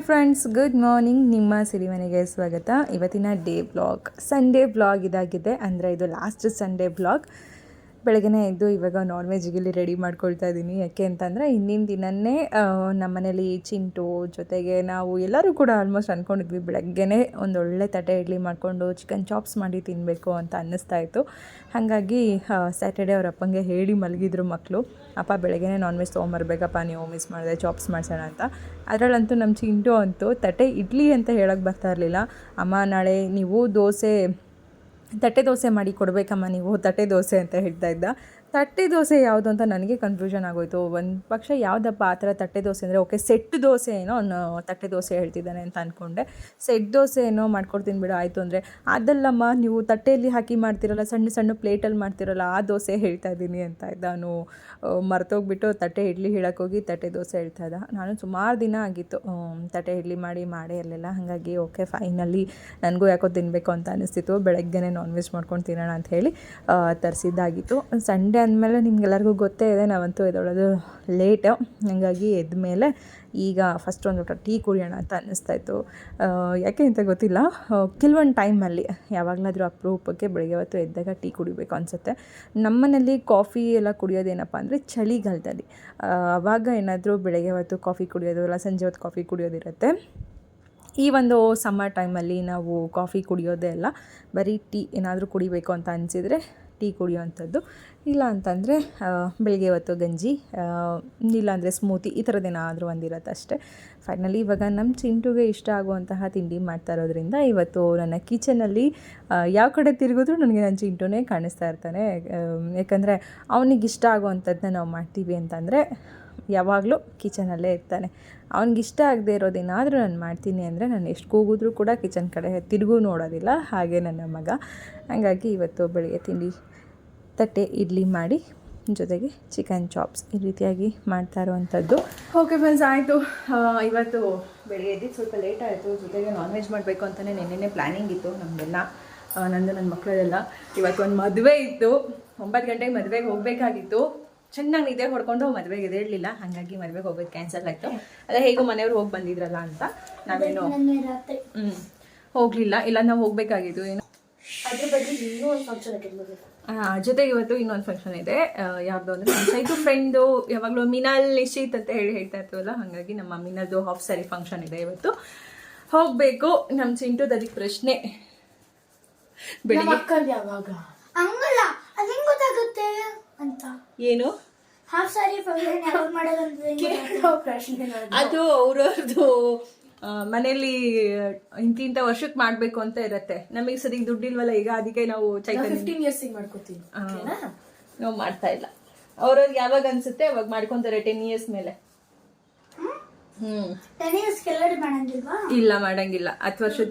Hi friends good morning ನಿಮ್ಮ ಸಿರಿಮನೆಗೆ ಸ್ವಾಗತ. ಇವತ್ತಿನ ಡೇ ಬ್ಲಾಗ್ ಸಂಡೇ ಬ್ಲಾಗ್ ಇದಾಗಿದೆ. ಅಂದರೆ ಇದು ಲಾಸ್ಟ್ ಸಂಡೇ ಬ್ಲಾಗ್ ಬೆಳಗ್ಗೆ ಎದ್ದು ಇವಾಗ ನಾನ್ ವೆಜ್ಗಿಲ್ಲಿ ರೆಡಿ ಮಾಡ್ಕೊಳ್ತಾ ಇದ್ದೀನಿ ಯಾಕೆ ಅಂತಂದರೆ ಹಿಂದಿನ ದಿನವೇ ನಮ್ಮ ಮನೇಲಿ ಚಿಂಟು, ಜೊತೆಗೆ ನಾವು ಎಲ್ಲರೂ ಕೂಡ ಆಲ್ಮೋಸ್ಟ್ ಅಂದ್ಕೊಂಡಿದ್ವಿ ಬೆಳಗ್ಗೆನೇ ಒಳ್ಳೆ ತಟ್ಟೆ ಇಡ್ಲಿ ಮಾಡಿಕೊಂಡು ಚಿಕನ್ ಚಾಪ್ಸ್ ಮಾಡಿ ತಿನ್ನಬೇಕು ಅಂತ ಅನ್ನಿಸ್ತಾ ಇತ್ತು. ಹಾಗಾಗಿ ಸ್ಯಾಟರ್ಡೇ ಅವ್ರ ಅಪ್ಪಂಗೆ ಹೇಳಿ ಮಲಗಿದ್ರು ಮಕ್ಕಳು ಅಪ್ಪ ಬೆಳಗ್ಗೆ ನಾನ್ ವೆಜ್ ತೊಗೊಂಬರ್ಬೇಕಪ್ಪ ನೀವು ಮಿಸ್ ಮಾಡಿದೆ ಚಾಪ್ಸ್ ಮಾಡ್ಸೋಣ ಅಂತ. ಅದರಲ್ಲಂತೂ ನಮ್ಮ ಚಿಂಟು ಅಂತೂ, ತಟ್ಟೆ ಇಡ್ಲಿ ಅಂತ ಹೇಳೋಕ್ಕೆ ಬರ್ತಾ ಇರಲಿಲ್ಲ. ಅಮ್ಮ, ನಾಳೆ ನೀವು ದೋಸೆ, ತಟ್ಟೆ ದೋಸೆ ಮಾಡಿ ಕೊಡಬೇಕಮ್ಮ, ನೀವು ತಟ್ಟೆ ದೋಸೆ ಅಂತ ಹೇಳ್ತಾ ಇದ್ದ. ತಟ್ಟೆ ದೋಸೆ ಯಾವುದು ಅಂತ ನನಗೆ ಕನ್ಫ್ಯೂಷನ್ ಆಗೋಯ್ತು. ಒಂದು ಪಕ್ಷ ಯಾವುದಪ್ಪ ಆ ಥರ ತಟ್ಟೆ ದೋಸೆ ಅಂದರೆ, ಓಕೆ, ಸೆಟ್ ದೋಸೆ ಏನೋ ಅವನು ತಟ್ಟೆ ದೋಸೆ ಹೇಳ್ತಿದ್ದಾನೆ ಅಂತ ಅಂದ್ಕೊಂಡೆ ಸೆಟ್ ದೋಸೆ ಏನೋ ಮಾಡ್ಕೊಡ್ತೀನಿ ಬಿಡು, ಆಯಿತು ಅಂದರೆ, ಅದಲ್ಲಮ್ಮ, ನೀವು ತಟ್ಟೆಯಲ್ಲಿ ಹಾಕಿ ಮಾಡ್ತಿರಲ್ಲ, ಸಣ್ಣ ಸಣ್ಣ ಪ್ಲೇಟಲ್ಲಿ ಮಾಡ್ತಿರಲ್ಲ, ಆ ದೋಸೆ ಹೇಳ್ತಾ ಇದ್ದೀನಿ ಅಂತ ಇದ್ದ ನಾನು ಮರ್ತೋಗ್ಬಿಟ್ಟು ತಟ್ಟೆ ಇಡ್ಲಿ ಹೇಳೋಕ್ಕೋಗಿ ತಟ್ಟೆ ದೋಸೆ ಹೇಳ್ತಾ ಇದ್ದ. ನಾನು ಸುಮಾರು ದಿನ ಆಗಿತ್ತು ತಟ್ಟೆ ಇಡ್ಲಿ ಮಾಡಿ, ಮಾಡೇ ಇರಲಿಲ್ಲ. ಹಾಗಾಗಿ, ಓಕೆ, ಫೈನಲಿ ನನಗೂ ಯಾಕೋ ತಿನ್ನಬೇಕು ಅಂತ ಅನಿಸ್ತಿತ್ತು. ಬೆಳಗ್ಗೆನೇ ನಾನ್ ವೆಜ್ ಮಾಡ್ಕೊಂಡು ತಿನ್ನೋಣ ಅಂತ ಹೇಳಿ ತರಿಸಿದ್ದಾಗಿತ್ತು. ಸಂಡೇ ಅಂದಮೇಲೆ ನಿಮ್ಗೆಲ್ಲರಿಗೂ ಗೊತ್ತೇ ಇದೆ, ನಾವಂತೂ ಎದ್ದೊಳೋದು ಲೇಟು ಹಾಗಾಗಿ ಎದ್ಮೇಲೆ ಈಗ ಫಸ್ಟ್ ಒಂದು ಊಟ ಟೀ ಕುಡಿಯೋಣ ಅಂತ ಅನ್ನಿಸ್ತಾ ಇತ್ತು ಯಾಕೆ ಅಂತ ಗೊತ್ತಿಲ್ಲ. ಕೆಲವೊಂದು ಟೈಮಲ್ಲಿ ಯಾವಾಗಲಾದರೂ ಅಪರೂಪಕ್ಕೆ ಬೆಳಗ್ಗೆ ಹೊತ್ತು ಎದ್ದಾಗ ಟೀ ಕುಡಿಬೇಕು ಅನಿಸುತ್ತೆ. ನಮ್ಮನೇಲಿ ಕಾಫಿ ಎಲ್ಲ ಕುಡಿಯೋದೇನಪ್ಪ ಅಂದರೆ ಚಳಿಗಾಲದಲ್ಲಿ. ಆವಾಗ ಏನಾದರೂ ಬೆಳಗ್ಗೆ ಹೊತ್ತು ಕಾಫಿ ಕುಡಿಯೋದು, ಇಲ್ಲ ಸಂಜೆ ಹೊತ್ತು ಕಾಫಿ ಕುಡಿಯೋದಿರುತ್ತೆ. ಈ ಒಂದು ಸಮ್ಮರ್ ಟೈಮಲ್ಲಿ ನಾವು ಕಾಫಿ ಕುಡಿಯೋದೇ ಅಲ್ಲ, ಬರೀ ಟೀ ಏನಾದರೂ ಕುಡಿಬೇಕು ಅಂತ ಅನಿಸಿದರೆ ಟೀ ಕುಡಿಯುವಂಥದ್ದು. ಇಲ್ಲ ಅಂತಂದರೆ ಬೆಳಗ್ಗೆ ಹೊತ್ತು ಗಂಜಿ ಇಲ್ಲಾಂದರೆ ಸ್ಮೂತಿ, ಈ ಥರದ್ದೇನಾದರೂ ಒಂದಿರತ್ತೆ ಅಷ್ಟೇ. ಫೈನಲಿ ಇವಾಗ ನಮ್ಮ ಚಿಂಟುಗೆ ಇಷ್ಟ ಆಗುವಂತಹ ತಿಂಡಿ ಮಾಡ್ತಾ ಇರೋದ್ರಿಂದ ಇವತ್ತು ನನ್ನ ಕಿಚನಲ್ಲಿ ಯಾವ ಕಡೆ ತಿರುಗಿದ್ರು ನನಗೆ ನನ್ನ ಚಿಂಟುನೇ ಕಾಣಿಸ್ತಾ ಇರ್ತಾನೆ. ಯಾಕಂದರೆ ಅವನಿಗೆ ಇಷ್ಟ ಆಗುವಂಥದ್ದನ್ನ ನಾವು ಮಾಡ್ತೀವಿ ಅಂತಂದರೆ ಯಾವಾಗಲೂ ಕಿಚನಲ್ಲೇ ಇರ್ತಾನೆ. ಅವನಿಗೆ ಇಷ್ಟ ಆಗದೆ ಇರೋದೇನಾದರೂ ನಾನು ಮಾಡ್ತೀನಿ ಅಂದರೆ ನಾನು ಎಷ್ಟು ಕೂಗಿದ್ರೂ ಕೂಡ ಕಿಚನ್ ಕಡೆ ತಿರುಗೂ ನೋಡೋದಿಲ್ಲ, ಹಾಗೆ ನನ್ನ ಮಗ. ಹಾಗಾಗಿ ಇವತ್ತು ಬೆಳಿಗ್ಗೆ ತಿಂಡಿ ತಟ್ಟೆ ಇಡ್ಲಿ ಮಾಡಿ ಜೊತೆಗೆ ಚಿಕನ್ ಚಾಪ್ಸ್ ಈ ರೀತಿಯಾಗಿ ಮಾಡ್ತಾ ಇರುವಂಥದ್ದು. ಓಕೆ ಫ್ರೆಂಡ್ಸ್ ಆಯಿತು. ಇವತ್ತು ಬೆಳಿಗ್ಗೆ ಎದ್ದು ಸ್ವಲ್ಪ ಲೇಟ್ ಆಯಿತು. ಜೊತೆಗೆ ನಾನ್ ವೆಜ್ ಮಾಡಬೇಕು ಅಂತಲೇ ನೆನ್ನೆನೇ ಪ್ಲ್ಯಾನಿಂಗ್ ಇತ್ತು ನಮ್ಮದೆಲ್ಲ ಆ, ನಂದು ನನ್ನ ಮಕ್ಕಳೆಲ್ಲ ಇವತ್ತು ಒಂದು ಮದುವೆ ಇತ್ತು. ಒಂಬತ್ತು ಗಂಟೆಗೆ ಮದುವೆಗೆ ಹೋಗಬೇಕಾಗಿತ್ತು. ಚೆನ್ನಾಗಿ ನಿದ್ದೆ ಹೊಡ್ಕೊಂಡು ಮದುವೆಗೆ ಇರಲಿಲ್ಲ ಹಾಗಾಗಿ ಮದುವೆಗೆ ಹೋಗೋದು ಕ್ಯಾನ್ಸಲ್ ಆಯಿತು. ಅದೇ ಹೇಗೂ ಮನೆಯವ್ರು ಹೋಗಿ ಬಂದಿದ್ರಲ್ಲ ಅಂತ. ನಾವೇನು ಹ್ಞೂ ಹೋಗಲಿಲ್ಲ. ಇಲ್ಲ ನಾವು ಹೋಗಬೇಕಾಗಿತ್ತು. ಏನು ಅದ್ರ ಬಗ್ಗೆ ಇನ್ನೂ ಒಂದು ಫಂಕ್ಷನ್ ಜೊತೆಗೆ ಇವತ್ತು ಇನ್ನೊಂದು ಫಂಕ್ಷನ್ ಇದೆ. ಯಾವುದು ಅಂದ್ರೆ ನಮ್ಮ ಸೈಟು ಫ್ರೆಂಡು ಯಾವಾಗಲೂ ಮಿನಾಲ್ ನಿಶ್ಚಿತ್ ಅಂತ ಹೇಳಿ ಹೇಳ್ತಾ ಇರ್ತೀವಲ್ಲ ಹಾಗಾಗಿ ನಮ್ಮ ಮಿನಲ್ದು ಹಾಫ್ ಸ್ಯಾರಿ ಫಂಕ್ಷನ್ ಇದೆ ಇವತ್ತು. ಹೋಗ್ಬೇಕು ನಮ್ಮ ಚಿಂಟು ಅದಕ್ಕೆ ಪ್ರಶ್ನೆ. ಬೆಳಿಗ್ಗೆ. ಯಾವಾಗ? ಹಂಗಲ್ಲ ಅದು ಹೆಂಗ್ ಗೊತ್ತಾಗುತ್ತೆ ಅಂತ. ಏನು? ಹಾಫ್ ಸಾರಿ ಫಂಕ್ಷನ್ ಯಾವಾಗ ಮಾಡೋದು ಅಂತ ಕೇಳೋ ಪ್ರಶ್ನೆ ಅದು ಅವ್ರವ್ರದ್ದು ಮನೇಲಿ ಇಂತಿಂತ ವರ್ಷಕ್ಕೆ ಮಾಡ್ಬೇಕು ಅಂತ ಇರತ್ತೆ. ನಮಗೆ ಸರಿಗೆ ದುಡ್ಡಿಲ್ವಲ್ಲ ಈಗ ಅದಕ್ಕೆ ನಾವು ಚೈತನ್ಯ ಫಿಫ್ಟೀನ್ ಇಯರ್ಸ್ ಮಾಡ್ಕೋತೀವಿ ಆ, ನಾವು ಮಾಡ್ತಾ ಇಲ್ಲ. ಅವ್ರವ್ರಿಗೆ ಯಾವಾಗ ಅನ್ಸುತ್ತೆ ಅವಾಗ ಮಾಡ್ಕೊಂತಾರೆ ಟೆನ್ ಇಯರ್ಸ್ ಮೇಲೆ. ಹ್ಮ್. ಟೆನ್ ಇಯರ್ಸ್ ಕೆಳಗಡೆ ಮಾಡಂಗಿಲ್ವಾ? ಇಲ್ಲ ಮಾಡಂಗಿಲ್ಲ. ಹತ್ತು ವರ್ಷದ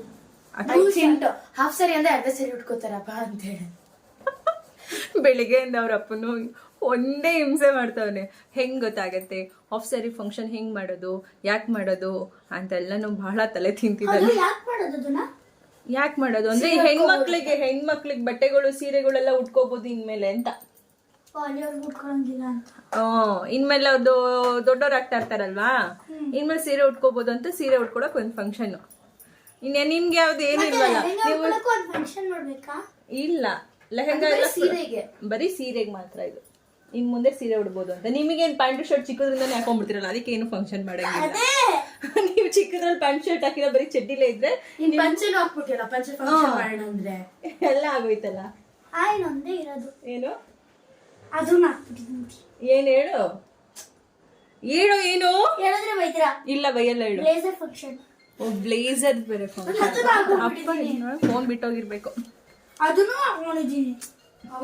ಹಾಫ್ ಸರಿ ಅಂದ್ರೆ ಅರ್ಧ ಸರಿ ಉಟ್ಕೋತಾರಪ್ಪ ಅಂತ ಹೇಳಿ ಬೆಳಿಗ್ಗೆಯಿಂದ ಅವ್ರ ಅಪ್ಪನು ಒಂದೇ ಹಿಂಸೆ ಮಾಡ್ತಾವನೆ. ಹೆಂಗ್ ಗೊತ್ತಾಗತ್ತೆ? ಆಫ್ ಸ್ಯಾರಿ ಫಂಕ್ಷನ್ ಹೆಂಗ್ ಮಾಡೋದು ಯಾಕೆ ಮಾಡೋದು ಅಂತೆಲ್ಲನೂ ಬಹಳ ತಲೆ ತಿಂತಿದ್ದಾರೆ ಯಾಕೆ ಮಾಡೋದು ಅಂದ್ರೆ ಹೆಣ್ಮಕ್ಳಿಗೆ ಹೆಣ್ಮಕ್ಳಿಗೆ ಬಟ್ಟೆಗಳು ಸೀರೆಗಳೆಲ್ಲ ಉಟ್ಕೋಬಹುದು ಇನ್ಮೇಲೆ ಅಂತ. ಅಂತ. ಇನ್ಮೇಲೆ ಅವ್ರದ್ದು ದೊಡ್ಡವ್ರು ಆಗ್ತಾ ಇರ್ತಾರಲ್ವಾ? ಇನ್ಮೇಲೆ ಸೀರೆ ಉಟ್ಕೋಬಹುದು ಅಂತ ಸೀರೆ ಉಟ್ಕೊಳಕ್ ಒಂದ್ ಫಂಕ್ಷನ್ ಇನ್ನೇ ನಿಮ್ಗೆ ಯಾವ್ದು ಏನಿಲ್ವಲ್ಲ ನೀವು ಇಲ್ಲ ಲೆಹಂಗಾ ಎಲ್ಲ ಸೀರೆಗೆ. ಬರೀ ಸೀರೆಗೆ ಮಾತ್ರ ಇದು. ಇನ್ ಮುಂದೆ ಸೀರೆ ಉಡ್ಬೋದು ಅಂತ. ನಿಮಗೇನು ಪ್ಯಾಂಟ್ ಶರ್ಟ್ ಚಿಕ್ಕದ್ರಿಂದ ಹಾಕೊಂಡ್ಬಿಡ್ತಿರಲ್ಲ ಅದಕ್ಕೆ ಏನು ಫಂಕ್ಷನ್ ಮಾಡಂಗಿಲ್ಲ. ನೀವು ಚಿಕ್ಕದ್ರಲ್ಲಿ ಪ್ಯಾಂಟ್ ಶರ್ಟ್ ಹಾಕಿರೋ ಬರೀ ಚಡ್ಡಿಲೇ ಇದ್ರೆ ನೀನ್ ಪಂಚೆನೂ ಹಾಕ್ಬಿಟ್ಟಿಲ್ಲ ಪಂಚೆ ಫಂಕ್ಷನ್ ಮಾಡೋಣ ಅಂದ್ರೆ ಎಲ್ಲ ಆಗೋಯ್ತಲ್ಲ. ಇರೋದು. ಏನು? ಅದನ್ನ ಹಾಕ್ಬಿಟ್ಟಿದ್ದೀನಿ ಏನ್ ಹೇಳು? ಹೇಳು ಏನು? ಹೇಳಿದ್ರೆ ಬೈತೀರಾ? ಇಲ್ಲ ಬೈಯಲ್ಲ ಹೇಳು. ಫಂಕ್ಷನ್ ಬ್ಲೇಸರ್ ಬೇರೆ ಫಂಕ್ಷನ್ ಫೋನ್ ಬಿಟ್ಟೋಗಿರ್ಬೇಕು. ಅದನ್ನು ಹಾಕೊಂಡಿದ್ದೀನಿ.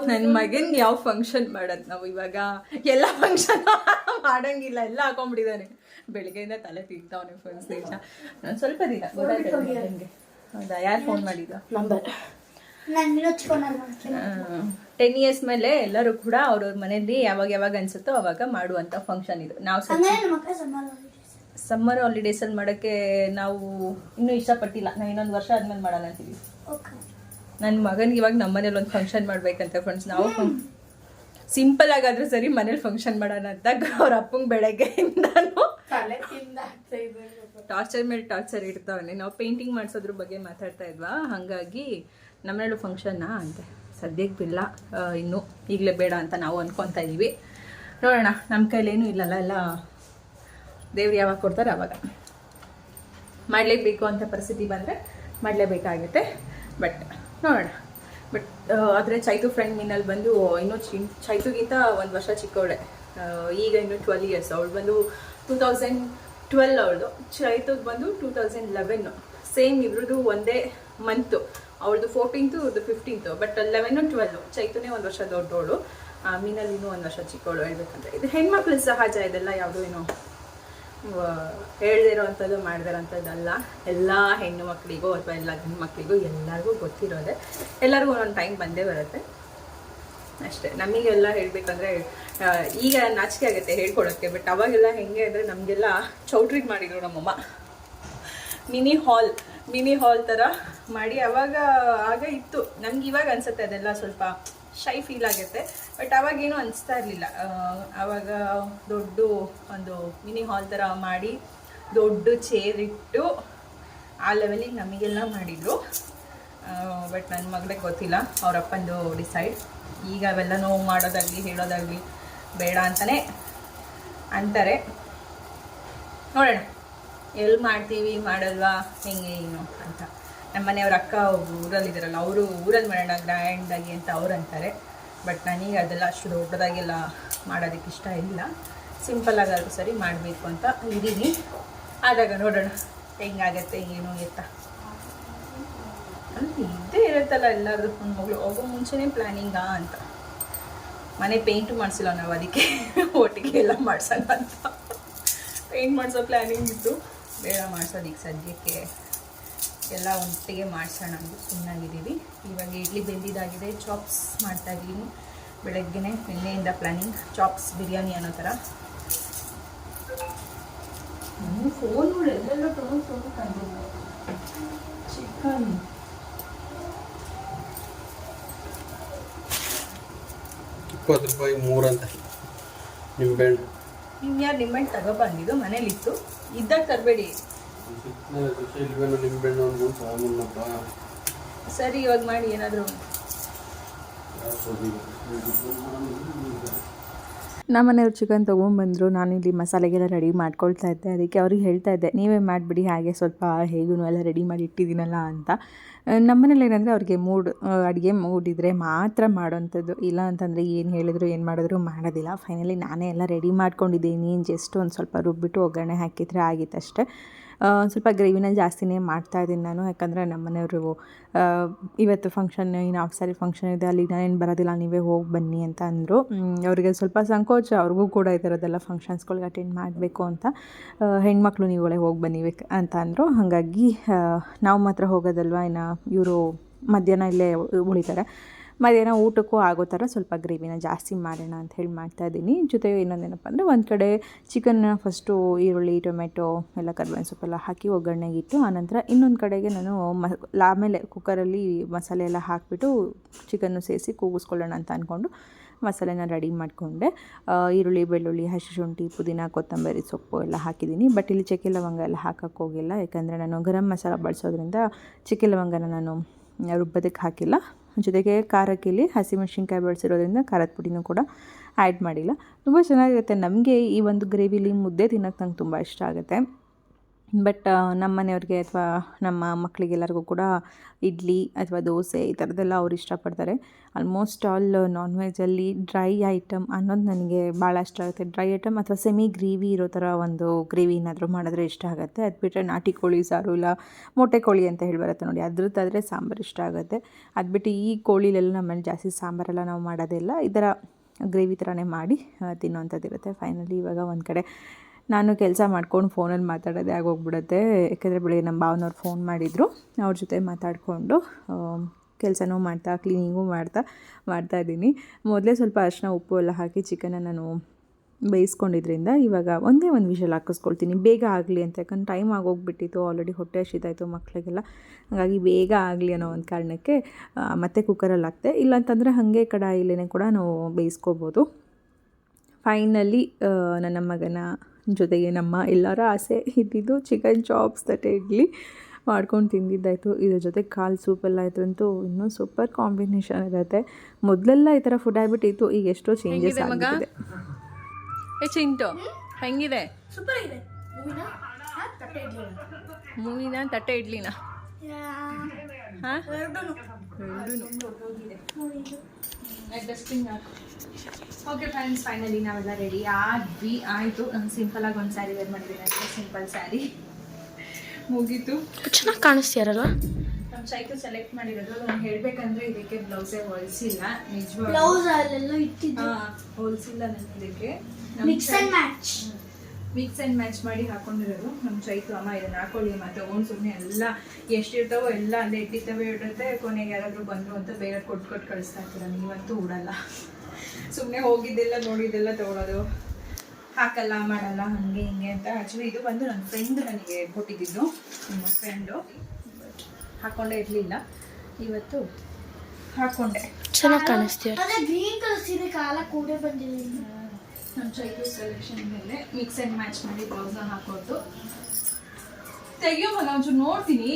ನನ್ನ ಮಗನ್ ಯಾವ ಫಂಕ್ಷನ್ ಮಾಡೋದು? ನಾವು ಇವಾಗ ಎಲ್ಲ ಫಂಕ್ಷನ್ ಮಾಡಂಗಿಲ್ಲ ಎಲ್ಲ ಹಾಕೊಂಡ್ಬಿಟ್ಟಿದ್ದಾನೆ ಬೆಳಿಗ್ಗೆಯಿಂದ ತಲೆ ತಿಂತಾವನೆ ಫೋನ್ ನಿಜ ನಾನು ಸ್ವಲ್ಪ ದಿನ ಗೊತ್ತಾಯ್ತು ನನಗೆ ಹೌದಾ? ಯಾರು ಫೋನ್ ಮಾಡಿದ ನಂಬರ್ ಟೆನ್ ಇಯರ್ಸ್ ಮೇಲೆ ಎಲ್ಲರೂ ಕೂಡ ಅವ್ರವ್ರ ಮನೆಯಲ್ಲಿ ಯಾವಾಗ ಯಾವಾಗ ಅನ್ಸುತ್ತೋ ಅವಾಗ ಮಾಡುವಂತ ಫಂಕ್ಷನ್ ಇದು. ನಾವು ಸಮ್ಮರ್ ಹಾಲಿಡೇಸ್ ಅಲ್ಲಿ ಮಾಡಕ್ಕೆ ನಾವು ಇನ್ನೂ ಇಷ್ಟಪಟ್ಟಿಲ್ಲ. ನಾವು ಇನ್ನೊಂದು ವರ್ಷ ಆದ್ಮೇಲೆ ಮಾಡೋಣ ಅಂತೀವಿ ನನ್ನ ಮಗನಿಗೆ ಇವಾಗ ನಮ್ಮ ಮನೇಲಿ ಒಂದು ಫಂಕ್ಷನ್ ಮಾಡ್ಬೇಕಂತ ಫ್ರೆಂಡ್ಸ್ ನಾವು ಸಿಂಪಲ್ ಆಗಾದ್ರೂ ಸರಿ ಮನೇಲಿ ಫಂಕ್ಷನ್ ಮಾಡೋಣ ಅಂತ ಅವ್ರ ಅಪ್ಪಂಗೆ ಬೆಳಗ್ಗೆಯಿಂದಾನು. ಟಾರ್ಚರ್ ಮೇಲೆ ಟಾರ್ಚರ್ ಇಡ್ತಾವನೆ. ನಾವು ಪೇಂಟಿಂಗ್ ಮಾಡಿಸೋದ್ರ ಬಗ್ಗೆ ಮಾತಾಡ್ತಾ ಇದ್ವಾ? ಹಾಗಾಗಿ ನಮ್ಮನೇಳು ಫಂಕ್ಷನ್ನಾ ಅಂತೆ. ಸದ್ಯಕ್ಕೆ ಬಿಲ್ಲ ಇನ್ನು ಈಗಲೇ ಬೇಡ ಅಂತ ನಾವು ಅಂದ್ಕೊತಾ ಇದ್ದೀವಿ ನೋಡೋಣ ನಮ್ಮ ಕೈಲೇನು ಇಲ್ಲಲ್ಲ ಎಲ್ಲ ದೇವ್ರು ಯಾವಾಗ ಕೊಡ್ತಾರೆ ಅವಾಗ. ಮಾಡಲೇಬೇಕು ಅಂತ ಪರಿಸ್ಥಿತಿ ಬಂದರೆ ಮಾಡಲೇಬೇಕಾಗುತ್ತೆ. ಬಟ್ ನೋಡೋಣ. ಬಟ್ ಆದರೆ ಚೈತು ಫ್ರೆಂಡ್ ಮೀನಲ್ಲಿ ಬಂದು ಇನ್ನೂ ಚಿ, ಚೈತುಗಿಂತ ಒಂದು ವರ್ಷ ಚಿಕ್ಕವಳೆ ಈಗ ಇನ್ನು ಟ್ವೆಲ್ ಇಯರ್ಸ್ ಅವಳು ಬಂದು ಟೂ ತೌಸಂಡ್ ಟ್ವೆಲ್ ಅವಳದು. ಚೈತುಗೆ ಬಂದು ಟೂ ತೌಸಂಡ್ ಲೆವೆನ್ನು ಸೇಮ್ ಇಬ್ರದ್ದು ಒಂದೇ ಮಂತು ಅವಳದು ಫೋರ್ಟೀನ್ತು ಇವ್ರದ್ದು ಫಿಫ್ಟೀನ್ತು ಬಟ್ ಲೆವೆನ್ನು ಟ್ವೆಲ್ಲು ಚೈತುನೇ ಒಂದು ವರ್ಷ ದೊಡ್ಡವಳು ಮೀನಲ್ಲಿ ಇನ್ನೂ ಒಂದು ವರ್ಷ ಚಿಕ್ಕವಳು ಹೇಳ್ಬೇಕಂದ್ರೆ. ಇದು ಹೆಣ್ಮಕ್ಳು ಸಹಜ ಇದೆಲ್ಲ ಯಾವುದೋ ಏನೋ? ಹೇಳ್ದೇ ಮಾಡ್ದಿರೋಂಥದ್ದಲ್ಲ ಎಲ್ಲ ಹೆಣ್ಣು ಮಕ್ಕಳಿಗೂ ಅಥವಾ ಎಲ್ಲ ಗಂಡು ಮಕ್ಕಳಿಗೂ ಎಲ್ಲರಿಗೂ ಗೊತ್ತಿರೋದೆ. ಎಲ್ಲರಿಗೂ ಒಂದೊಂದು ಟೈಮ್ ಬಂದೇ ಬರುತ್ತೆ. ಅಷ್ಟೇ. ನಮಗೆಲ್ಲ ಹೇಳಬೇಕಂದ್ರೆ ಈಗ ನಾಚಿಕೆ ಆಗುತ್ತೆ ಹೇಳ್ಕೊಡೋಕ್ಕೆ ಬಟ್ ಅವಾಗೆಲ್ಲ ಹೆಂಗೆ ಅಂದರೆ ನಮಗೆಲ್ಲ ಚೌಟ್ರಿಗೆ ಮಾಡಿದ್ರು ನಮ್ಮಮ್ಮ. ಮಿನಿ ಹಾಲ್ ಮಿನಿ ಹಾಲ್ ಥರ ಮಾಡಿ ಅವಾಗ, ಆಗ ಇತ್ತು. ನಮ್ಗೆ ಇವಾಗ ಅನ್ಸುತ್ತೆ ಅದೆಲ್ಲ ಸ್ವಲ್ಪ ಶೈ ಫೀಲ್ ಆಗುತ್ತೆ. ಬಟ್ ಅವಾಗೇನು ಅನಿಸ್ತಾ ಇರಲಿಲ್ಲ. ಆವಾಗ ದೊಡ್ಡ ಒಂದು ಮಿನಿ ಹಾಲ್ ಥರ ಮಾಡಿ ದೊಡ್ಡ ಚೇರ್ ಇಟ್ಟು ಆ ಲೆವೆಲಿಗೆ ನಮಗೆಲ್ಲ ಮಾಡಿದರು. ಬಟ್ ನನ್ನ ಮಗಳಿಗೆ ಗೊತ್ತಿಲ್ಲ. ಅವರಪ್ಪಂದು ಡಿಸೈಡ್ ಈಗ ಅವೆಲ್ಲ ನೋವು ಮಾಡೋದಾಗಲಿ, ಹೇಳೋದಾಗಲಿ ಬೇಡ ಅಂತಲೇ ಅಂತಾರೆ. ನೋಡೋಣ. ಎಲ್ಲಿ ಮಾಡ್ತೀವಿ, ಮಾಡಲ್ವಾ, ಹೆಂಗೆ, ಏನು ಅಂತ. ನಮ್ಮ ಮನೆಯವ್ರ ಅಕ್ಕ ಊರಲ್ಲಿದ್ದಾರಲ್ಲ ಅವರು ಊರಲ್ಲಿ ಮಾಡೋಣ ಗ್ರ್ಯಾಂಡಾಗಿ ಅಂತ ಅವ್ರು ಅಂತಾರೆ. ಬಟ್ ನನಗೆ ಅದೆಲ್ಲ ಅಷ್ಟು ದೊಡ್ಡದಾಗೆಲ್ಲ ಮಾಡೋದಕ್ಕೆ ಇಷ್ಟ ಇಲ್ಲ. ಸಿಂಪಲ್ಲಾಗಾದ್ರೂ ಸರಿ ಮಾಡಬೇಕು ಅಂತ ಇದ್ದೀನಿ. ಆದಾಗ ನೋಡೋಣ, ಹೆಂಗಾಗತ್ತೆ, ಏನು ಎತ್ತ. ಅಂದರೆ ಇದ್ದೇ ಇರುತ್ತಲ್ಲ ಎಲ್ಲರದು ಒಂದು ಮಗಳು ಹೋಗೋ ಮುಂಚೆನೇ ಪ್ಲ್ಯಾನಿಂಗಾ ಅಂತ. ಮನೆ ಪೇಂಟ್ ಮಾಡಿಸಿಲ್ಲ ನಾವು ಅದಕ್ಕೆ. ಒಟ್ಟಿಗೆ ಎಲ್ಲ ಮಾಡ್ಸೋಣ ಅಂತ. ಪೇಂಟ್ ಮಾಡಿಸೋ ಪ್ಲ್ಯಾನಿಂಗ್ ಇತ್ತು. ಬೇಡ ಮಾಡ್ಸೋದು ಈಗ ಸದ್ಯಕ್ಕೆ. ಎಲ್ಲ ಒಟ್ಟಿಗೆ ಮಾಡಿಸೋಣ ಅಂತ ಸುಮ್ಮನಾಗಿದ್ದೀವಿ ಇವಾಗ ಇಡ್ಲಿ ಬೆಂದಿದ್ದಾಗಿದೆ ಚಾಪ್ಸ್ ಮಾಡ್ತಾ ಇದ್ದೀನಿ ಬೆಳಗ್ಗೆನೆ ನಿನ್ನೆಯಿಂದ ಪ್ಲಾನಿಂಗ್ ಚಾಪ್ಸ್ ಬಿರಿಯಾನಿ ಅನ್ನೋ ಥರ. ಫೋನ್ ಎಲ್ಲೆಲ್ಲ ಚಿಕನ್ ಇಪ್ಪತ್ತು ರೂಪಾಯಿ ಮೂರಂತ. ನಿಂಬೆಹಣ್ಣು ನಿಮ್ಗೆ ಯಾರು ನಿಂಬೆಹಣ್ಣು ತಗೊಬಂದಿದ್ದು ಮನೇಲಿತ್ತು. ಇದ್ದಾಗ ತರಬೇಡಿ. ಸರಿ, ಇವಾಗ ಮಾಡಿ, ಏನಾದರೂ. ನಮ್ಮನೆಯವ್ರು ಚಿಕನ್ ತೊಗೊಂಬಂದರು ನಾನು ಇಲ್ಲಿ ಮಸಾಲೆಗೆಲ್ಲ ರೆಡಿ ಮಾಡ್ಕೊಳ್ತಾ ಇದ್ದೆ, ಅದಕ್ಕೆ ಅವ್ರಿಗೆ ಹೇಳ್ತಾ ಇದ್ದೆ, ನೀವೇ ಮಾಡಿಬಿಡಿ, ಹಾಗೆ ಸ್ವಲ್ಪ ಹೇಗೂ ಎಲ್ಲ ರೆಡಿ ಮಾಡಿ ಇಟ್ಟಿದ್ದೀನಲ್ಲ ಅಂತ. ನಮ್ಮನೇಲಿ ಏನಂದರೆ ಅವ್ರಿಗೆ ಮೂಡ್ ಅಡುಗೆ ಮೂಡಿದ್ರೆ ಮಾತ್ರ ಮಾಡೋವಂಥದ್ದು ಇಲ್ಲ ಅಂತಂದರೆ ಏನು ಹೇಳಿದ್ರು, ಏನು ಮಾಡಿದ್ರು ಮಾಡೋದಿಲ್ಲ. ಫೈನಲಿ ನಾನೇ ಎಲ್ಲ ರೆಡಿ ಮಾಡ್ಕೊಂಡಿದ್ದೀನಿ ಜಸ್ಟ್ ಒಂದು ಸ್ವಲ್ಪ ರುಬ್ಬಿಟ್ಟು ಒಗ್ಗರಣೆ ಹಾಕಿದರೆ ಆಗಿತ್ತಷ್ಟೇ. ಒಂದು ಸ್ವಲ್ಪ ಗ್ರೇವಿನ ಜಾಸ್ತಿನೇ ಮಾಡ್ತಾ ಇದ್ದೀನಿ ನಾನು, ಯಾಕಂದರೆ ನಮ್ಮ ಮನೆಯವರು ಇವತ್ತು ಫಂಕ್ಷನ್ ಇನ್ನು ಆಫ್ ಸಾರಿ ಫಂಕ್ಷನ್ ಇದೆ, ಅಲ್ಲಿ ನಾನೇನು ಬರೋದಿಲ್ಲ, ನೀವೇ ಹೋಗಿ ಬನ್ನಿ ಅಂತ ಅಂದರು. ಅವರಿಗೆ ಸ್ವಲ್ಪ ಸಂಕೋಚ, ಅವ್ರಿಗೂ ಕೂಡ ಈ ಥರದ್ದೆಲ್ಲ ಫಂಕ್ಷನ್ಸ್ಗಳಿಗೆ ಅಟೆಂಡ್ ಮಾಡಬೇಕು ಅಂತ ಹೆಣ್ಮಕ್ಳು ನೀವುಗಳೇ ಹೋಗಿ ಬನ್ನಿ ಅಂತ ಅಂದರು. ಹಾಗಾಗಿ ನಾವು ಮಾತ್ರ ಹೋಗೋದಲ್ವ, ಇನ್ನು ಇವರು ಮಧ್ಯಾಹ್ನ ಇಲ್ಲೇ ಉಳಿತಾರೆ. ಮಧ್ಯಾಹ್ನ ಊಟಕ್ಕೂ ಆಗೋ ಥರ ಸ್ವಲ್ಪ ಗ್ರೇವಿನ ಜಾಸ್ತಿ ಮಾಡೋಣ ಅಂತ ಹೇಳಿ ಮಾಡ್ತಾಯಿದ್ದೀನಿ ಜೊತೆಗೆ ಇನ್ನೊಂದೇನಪ್ಪ ಅಂದರೆ ಒಂದು ಕಡೆ ಚಿಕನ್ನ ಫಸ್ಟು ಈರುಳ್ಳಿ ಟೊಮೆಟೊ ಎಲ್ಲ ಕರ್ಬೇವಿನ ಸೊಪ್ಪೆಲ್ಲ ಹಾಕಿ ಒಗ್ಗರಣೆಗೆ ಇಟ್ಟು, ಆನಂತರ ಇನ್ನೊಂದು ಕಡೆಗೆ ನಾನು ಮ ಆಮೇಲೆ ಕುಕ್ಕರಲ್ಲಿ ಮಸಾಲೆ ಎಲ್ಲ ಹಾಕಿಬಿಟ್ಟು ಚಿಕನ್ನು ಸೇರಿಸಿ ಕೂಗಿಸ್ಕೊಳ್ಳೋಣ ಅಂತ ಅಂದ್ಕೊಂಡು ಮಸಾಲೆನ ರೆಡಿ ಮಾಡಿಕೊಂಡೆ. ಈರುಳ್ಳಿ, ಬೆಳ್ಳುಳ್ಳಿ, ಹಸಿ ಶುಂಠಿ, ಪುದೀನ, ಕೊತ್ತಂಬರಿ ಸೊಪ್ಪು ಎಲ್ಲ ಹಾಕಿದ್ದೀನಿ. ಬಟ್ ಇಲ್ಲಿ ಚಕ್ಕೆ ಲವಂಗ ಎಲ್ಲ ಹಾಕಕ್ಕೆ ಹೋಗಿಲ್ಲ. ಯಾಕಂದರೆ ನಾನು ಗರಂ ಮಸಾಲ ಬಳಸೋದ್ರಿಂದ ಚಕ್ಕೆ ಲವಂಗನ ನಾನು ರುಬ್ಬದಕ್ಕೆ ಹಾಕಿಲ್ಲ. ಜೊತೆಗೆ ಖಾರಕ್ಕೆ ಇಲ್ಲಿ ಹಸಿಮೆಣ್ಸಿನ್ಕಾಯಿ ಬಳಸಿರೋದ್ರಿಂದ ಖಾರದ ಪುಡಿನೂ ಕೂಡ ಆ್ಯಡ್ ಮಾಡಿಲ್ಲ. ತುಂಬ ಚೆನ್ನಾಗಿರುತ್ತೆ. ನಮಗೆ ಈ ಒಂದು ಗ್ರೇವಿಲಿ ಮುದ್ದೆ ತಿನ್ನೋಕ್ಕೆ ನಂಗೆ ತುಂಬ ಇಷ್ಟ ಆಗುತ್ತೆ. ಬಟ್ ನಮ್ಮ ಮನೆಯವ್ರಿಗೆ ಅಥವಾ ನಮ್ಮ ಮಕ್ಕಳಿಗೆಲ್ಲರಿಗೂ ಕೂಡ ಇಡ್ಲಿ ಅಥವಾ ದೋಸೆ ಈ ಥರದ್ದೆಲ್ಲ ಅವ್ರು ಇಷ್ಟಪಡ್ತಾರೆ. ಆಲ್ಮೋಸ್ಟ್ ಆಲ್ ನಾನ್ ವೆಜ್ಜಲ್ಲಿ ಡ್ರೈ ಐಟಮ್ ಅನ್ನೋದು ನನಗೆ ಭಾಳ ಇಷ್ಟ ಆಗುತ್ತೆ. ಡ್ರೈ ಐಟಮ್ ಅಥವಾ ಸೆಮಿ ಗ್ರೇವಿ ಇರೋ ಥರ ಒಂದು ಗ್ರೇವಿ ಏನಾದರೂ ಮಾಡಿದ್ರೆ ಇಷ್ಟ ಆಗುತ್ತೆ. ಅದು ಬಿಟ್ಟರೆ ನಾಟಿ ಕೋಳಿ, ಸಾರು ಇಲ್ಲ, ಮೊಟ್ಟೆ ಕೋಳಿ ಅಂತ ಹೇಳಿ ಬರುತ್ತೆ ನೋಡಿ. ಅದ್ರದ್ದಾದರೆ ಸಾಂಬಾರು ಇಷ್ಟ ಆಗುತ್ತೆ. ಅದು ಬಿಟ್ಟು ಈ ಕೋಳಿಲೆಲ್ಲ ನಮ್ಮಲ್ಲಿ ಜಾಸ್ತಿ ಸಾಂಬಾರೆಲ್ಲ ನಾವು ಮಾಡೋದಿಲ್ಲ ಈ ಥರ ಗ್ರೇವಿ ಥರನೇ ಮಾಡಿ ತಿನ್ನುವಂಥದ್ದು ಇರುತ್ತೆ ಫೈನಲಿ ಇವಾಗ ಒಂದು ಕಡೆ ನಾನು ಕೆಲಸ ಮಾಡ್ಕೊಂಡು ಫೋನಲ್ಲಿ ಮಾತಾಡೋದೇ ಆಗೋಗ್ಬಿಡುತ್ತೆ. ಯಾಕೆಂದರೆ ಬೆಳಿಗ್ಗೆ ನಮ್ಮ ಭಾವನವ್ರು ಫೋನ್ ಮಾಡಿದರು. ಅವ್ರ ಜೊತೆ ಮಾತಾಡಿಕೊಂಡು ಕೆಲಸನೂ ಮಾಡ್ತಾ ಕ್ಲೀನಿಂಗು ಮಾಡ್ತಾ ಮಾಡ್ತಾ ಇದ್ದೀನಿ. ಮೊದಲೇ ಸ್ವಲ್ಪ ಅರಿಶಿನ, ಉಪ್ಪು ಎಲ್ಲ ಹಾಕಿ ಚಿಕನನ್ನು ನಾನು ಬೇಯಿಸ್ಕೊಂಡಿದ್ರಿಂದ ಇವಾಗ ಒಂದೇ ಒಂದು ವಿಷಲ್ ಹಾಕಿಸ್ಕೊಳ್ತೀನಿ. ಬೇಗ ಆಗಲಿ ಅಂತ, ಯಾಕಂದ್ರೆ ಟೈಮ್ ಆಗೋಗ್ಬಿಟ್ಟಿತ್ತು ಆಲ್ರೆಡಿ ಹೊಟ್ಟೆ ಹಸಿದಾಯಿತು ಮಕ್ಕಳಿಗೆಲ್ಲ ಹಾಗಾಗಿ ಬೇಗ ಆಗಲಿ ಅನ್ನೋ ಒಂದು ಕಾರಣಕ್ಕೆ ಮತ್ತೆ ಕುಕ್ಕರಲ್ಲಿ ಹಾಕ್ತೆ ಇಲ್ಲಾಂತಂದರೆ ಹಾಗೆ ಕಡಾಯಿಲೇ ಕೂಡ ನಾವು ಬೇಯಿಸ್ಕೋಬೋದು. ಫೈನಲಿ ನನ್ನ ಮಗನ ಜೊತೆಗೆ ನಮ್ಮ ಎಲ್ಲರ ಆಸೆ ಇದ್ದಿದ್ದು ಚಿಕನ್ ಚಾಪ್ಸ್ ತಟ್ಟೆ ಇಡ್ಲಿ ಮಾಡ್ಕೊಂಡು ತಿಂದಿದ್ದಾಯಿತು. ಇದ್ರ ಜೊತೆ ಕಾಲು ಸೂಪೆಲ್ಲ ಇದ್ರಂತೂ ಇನ್ನೂ ಸೂಪರ್ ಕಾಂಬಿನೇಷನ್ ಇರುತ್ತೆ. ಮೊದಲೆಲ್ಲ ಈ ಥರ ಫುಡ್ ಹ್ಯಾಬಿಟ್ ಇತ್ತು ಈಗ ಎಷ್ಟೋ ಚೇಂಜಸ್ ಆಗಿದೆ ಚಿಂಟು ಹೆಂಗಿದೆ? ಸೂಪರ್ ಇದೆ. ಮೂವಿನ ತಟ್ಟೆ ಇಡ್ಲಿನ. ಹಾಂ? ಓಕೆ ಫ್ರೆಂಡ್ಸ್ ಫೈನಲಿ ನಾವೆಲ್ಲ ರೆಡಿ ಆದ್ವಿ ಆಯಿತು. ಸಿಂಪಲ್ ಆಗಿ ಒಂದು ಸ್ಯಾರಿ ವೇರ್ ಮಾಡಿದ್ದೀನಿ ಸಿಂಪಲ್ ಸ್ಯಾರಿ ಮುಗೀತು. ಚೆನ್ನಾಗಿ ಕಾಣಿಸ್ತೀರಲ್ಲ ನಮ್ಮ ಚೈತು ಸೆಲೆಕ್ಟ್ ಮಾಡಿರೋದು. ನಾನು ಹೇಳಬೇಕಂದ್ರೆ ಇದಕ್ಕೆ ಬ್ಲೌಸೇ ಹೊಲಿಸಿಲ್ಲ. ನಿಜವಾಗ್ಲೂ. ಬ್ಲೌಸ್ ಅಲ್ಲೆಲ್ಲ ಇಟ್ಟಿದ್ದು. ಹೊಲಿಸಿಲ್ಲ ನಾನು ಇದಕ್ಕೆ. Mix and match mix and match ಮಾಡಿ ಹಾಕೊಂಡಿರೋದು. ನಮ್ಮ ಚೈತು ಅಮ್ಮ ಇದನ್ನು ಹಾಕೊಳ್ಳಿ ಮತ್ತೆ ಓನ್ ಸುಮ್ಮನೆ ಎಲ್ಲ ಎಷ್ಟಿರ್ತಾವೋ ಎಲ್ಲ ಅಲ್ಲೇ ಇಟ್ಟಿರ್ತವೆ ಇರುತ್ತೆ ಕೊನೆಗೆ ಯಾರಾದರೂ ಬಂದರು ಅಂತ ಬೇಗ ಕೊಟ್ಟು ಕೊಟ್ಟು ಕಳಿಸ್ತಾ ಇರ್ತೀರ. ನೀವಂತೂ ಉಡಲ್ಲ ಸುಮ್ಮನೆ ಹೋಗಿದ್ದೆಲ್ಲ ನೋಡಿದ್ದೆಲ್ಲ ತೊಗೊಳೋದು. ಹಾಕಲ್ಲ ಮಾಡಲ್ಲ ಹಾಗೆ ಹಿಂಗೆ ಅಂತ ಆ್ಯಕ್ಚುಲಿ ಇದು ಬಂದು ನನ್ನ ಫ್ರೆಂಡ್ ನನಗೆ ಕೊಟ್ಟಿದ್ದು. ನಮ್ಮ ಫ್ರೆಂಡು ಹಾಕ್ಕೊಂಡೇ ಇರಲಿಲ್ಲ. ಇವತ್ತು ಹಾಕ್ಕೊಂಡೆ ಚೆನ್ನಾಗಿ ಕಾಣಿಸ್ತೀವಿ ಗ್ರೀನ್ ಕಲರ್ ಸೀರೆ ಕಾಲ ಕೂಡ ಬಂದಿದೆ. ಇನ್ನು. ನಮ್ಮ ಚೈತು ಸೆಲೆಕ್ಷನ್ ಮೇಲೆ ಮಿಕ್ಸ್ ಆ್ಯಂಡ್ ಮ್ಯಾಚ್ ಮಾಡಿ ಬ್ಲೌಸ್ನ ಹಾಕೋದು ತೆಗಿಯೋ ಮಗ ಒಂಚೂರು ನೋಡ್ತೀನಿ.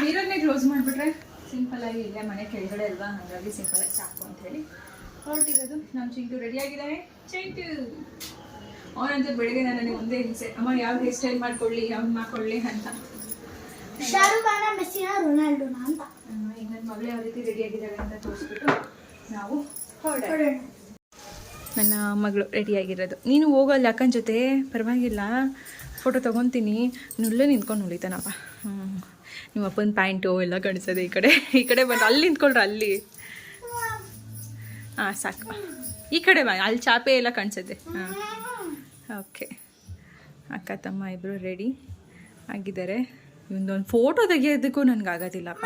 ನೀರನ್ನೇ ಕ್ಲೋಸ್ ಮಾಡಿಬಿಟ್ರೆ ಸಿಂಪಲಾಗಿ ಇಲ್ಲೇ ಮನೆ ಕೆಳಗಡೆ ಅಲ್ವಾ? ಹಾಗಾಗಿ ಸಿಂಪಲಾಗಿ ಸಾಕು ಅಂತ ಹೇಳಿ ಹೊರಟಿರೋದು ನಮ್ಮ ಚಿಂಟು ರೆಡಿ ಆಗಿದ್ದಾನೆ ಚಿಂಟು ಅವನಂತೂ ಬೆಳಗ್ಗೆ ನನಗೆ ಒಂದೇ ಹಿಂಸೆ. ಅಮ್ಮ ಯಾವ ಹೇರ್ ಸ್ಟೈಲ್ ಮಾಡ್ಕೊಳ್ಳಿ ಯಾವ್ದು ಮಾಡ್ಕೊಳ್ಳಿ ಅಂತ. ಶಾರುಖ್ ಖಾನ ಮೆಸ್ಸಿನ ರೊನಾಲ್ಡೋನ ಅಂತ. ನನ್ನ ಮಗಳೇ ಯಾವ ರೀತಿ ರೆಡಿ ಆಗಿದ್ದಾಳೆ ಅಂತ ತೋರಿಸ್ಬಿಟ್ಟು ನಾವು ಹೊರಡೋಣ. ನನ್ನ ಮಗಳು ರೆಡಿಯಾಗಿರೋದು ನೀನು ಹೋಗಲ್ಲ ಅಕ್ಕನ ಜೊತೆ. ಪರವಾಗಿಲ್ಲ. ಫೋಟೋ ತೊಗೊತೀನಿ. ನುಲ್ಲೇ ನಿಂತ್ಕೊಂಡು ಉಳಿತಾನಪ್ಪ ಹ್ಞೂ ನಿಮ್ಮ ಅಪ್ಪನ ಪ್ಯಾಂಟು ಎಲ್ಲ ಕಾಣಿಸೋದು ಈ ಕಡೆ. ಈ ಕಡೆ ಬಂದು ಅಲ್ಲಿ ನಿಂತ್ಕೊಳ್ರ ಅಲ್ಲಿ. ಹಾಂ ಸಾಕು. ಈ ಕಡೆ ಬಾ ಅಲ್ಲಿ ಚಾಪೆ ಎಲ್ಲ ಕಾಣಿಸುತ್ತೆ ಹಾಂ. ಓಕೆ. ಅಕ್ಕ ತಮ್ಮ ಇಬ್ಬರು ರೆಡಿ ಆಗಿದ್ದಾರೆ. ಇವೊಂದೊಂದು ಫೋಟೋ ತೆಗಿಯೋದಕ್ಕೂ ನನಗೆ ಆಗೋದಿಲ್ಲಪ್ಪ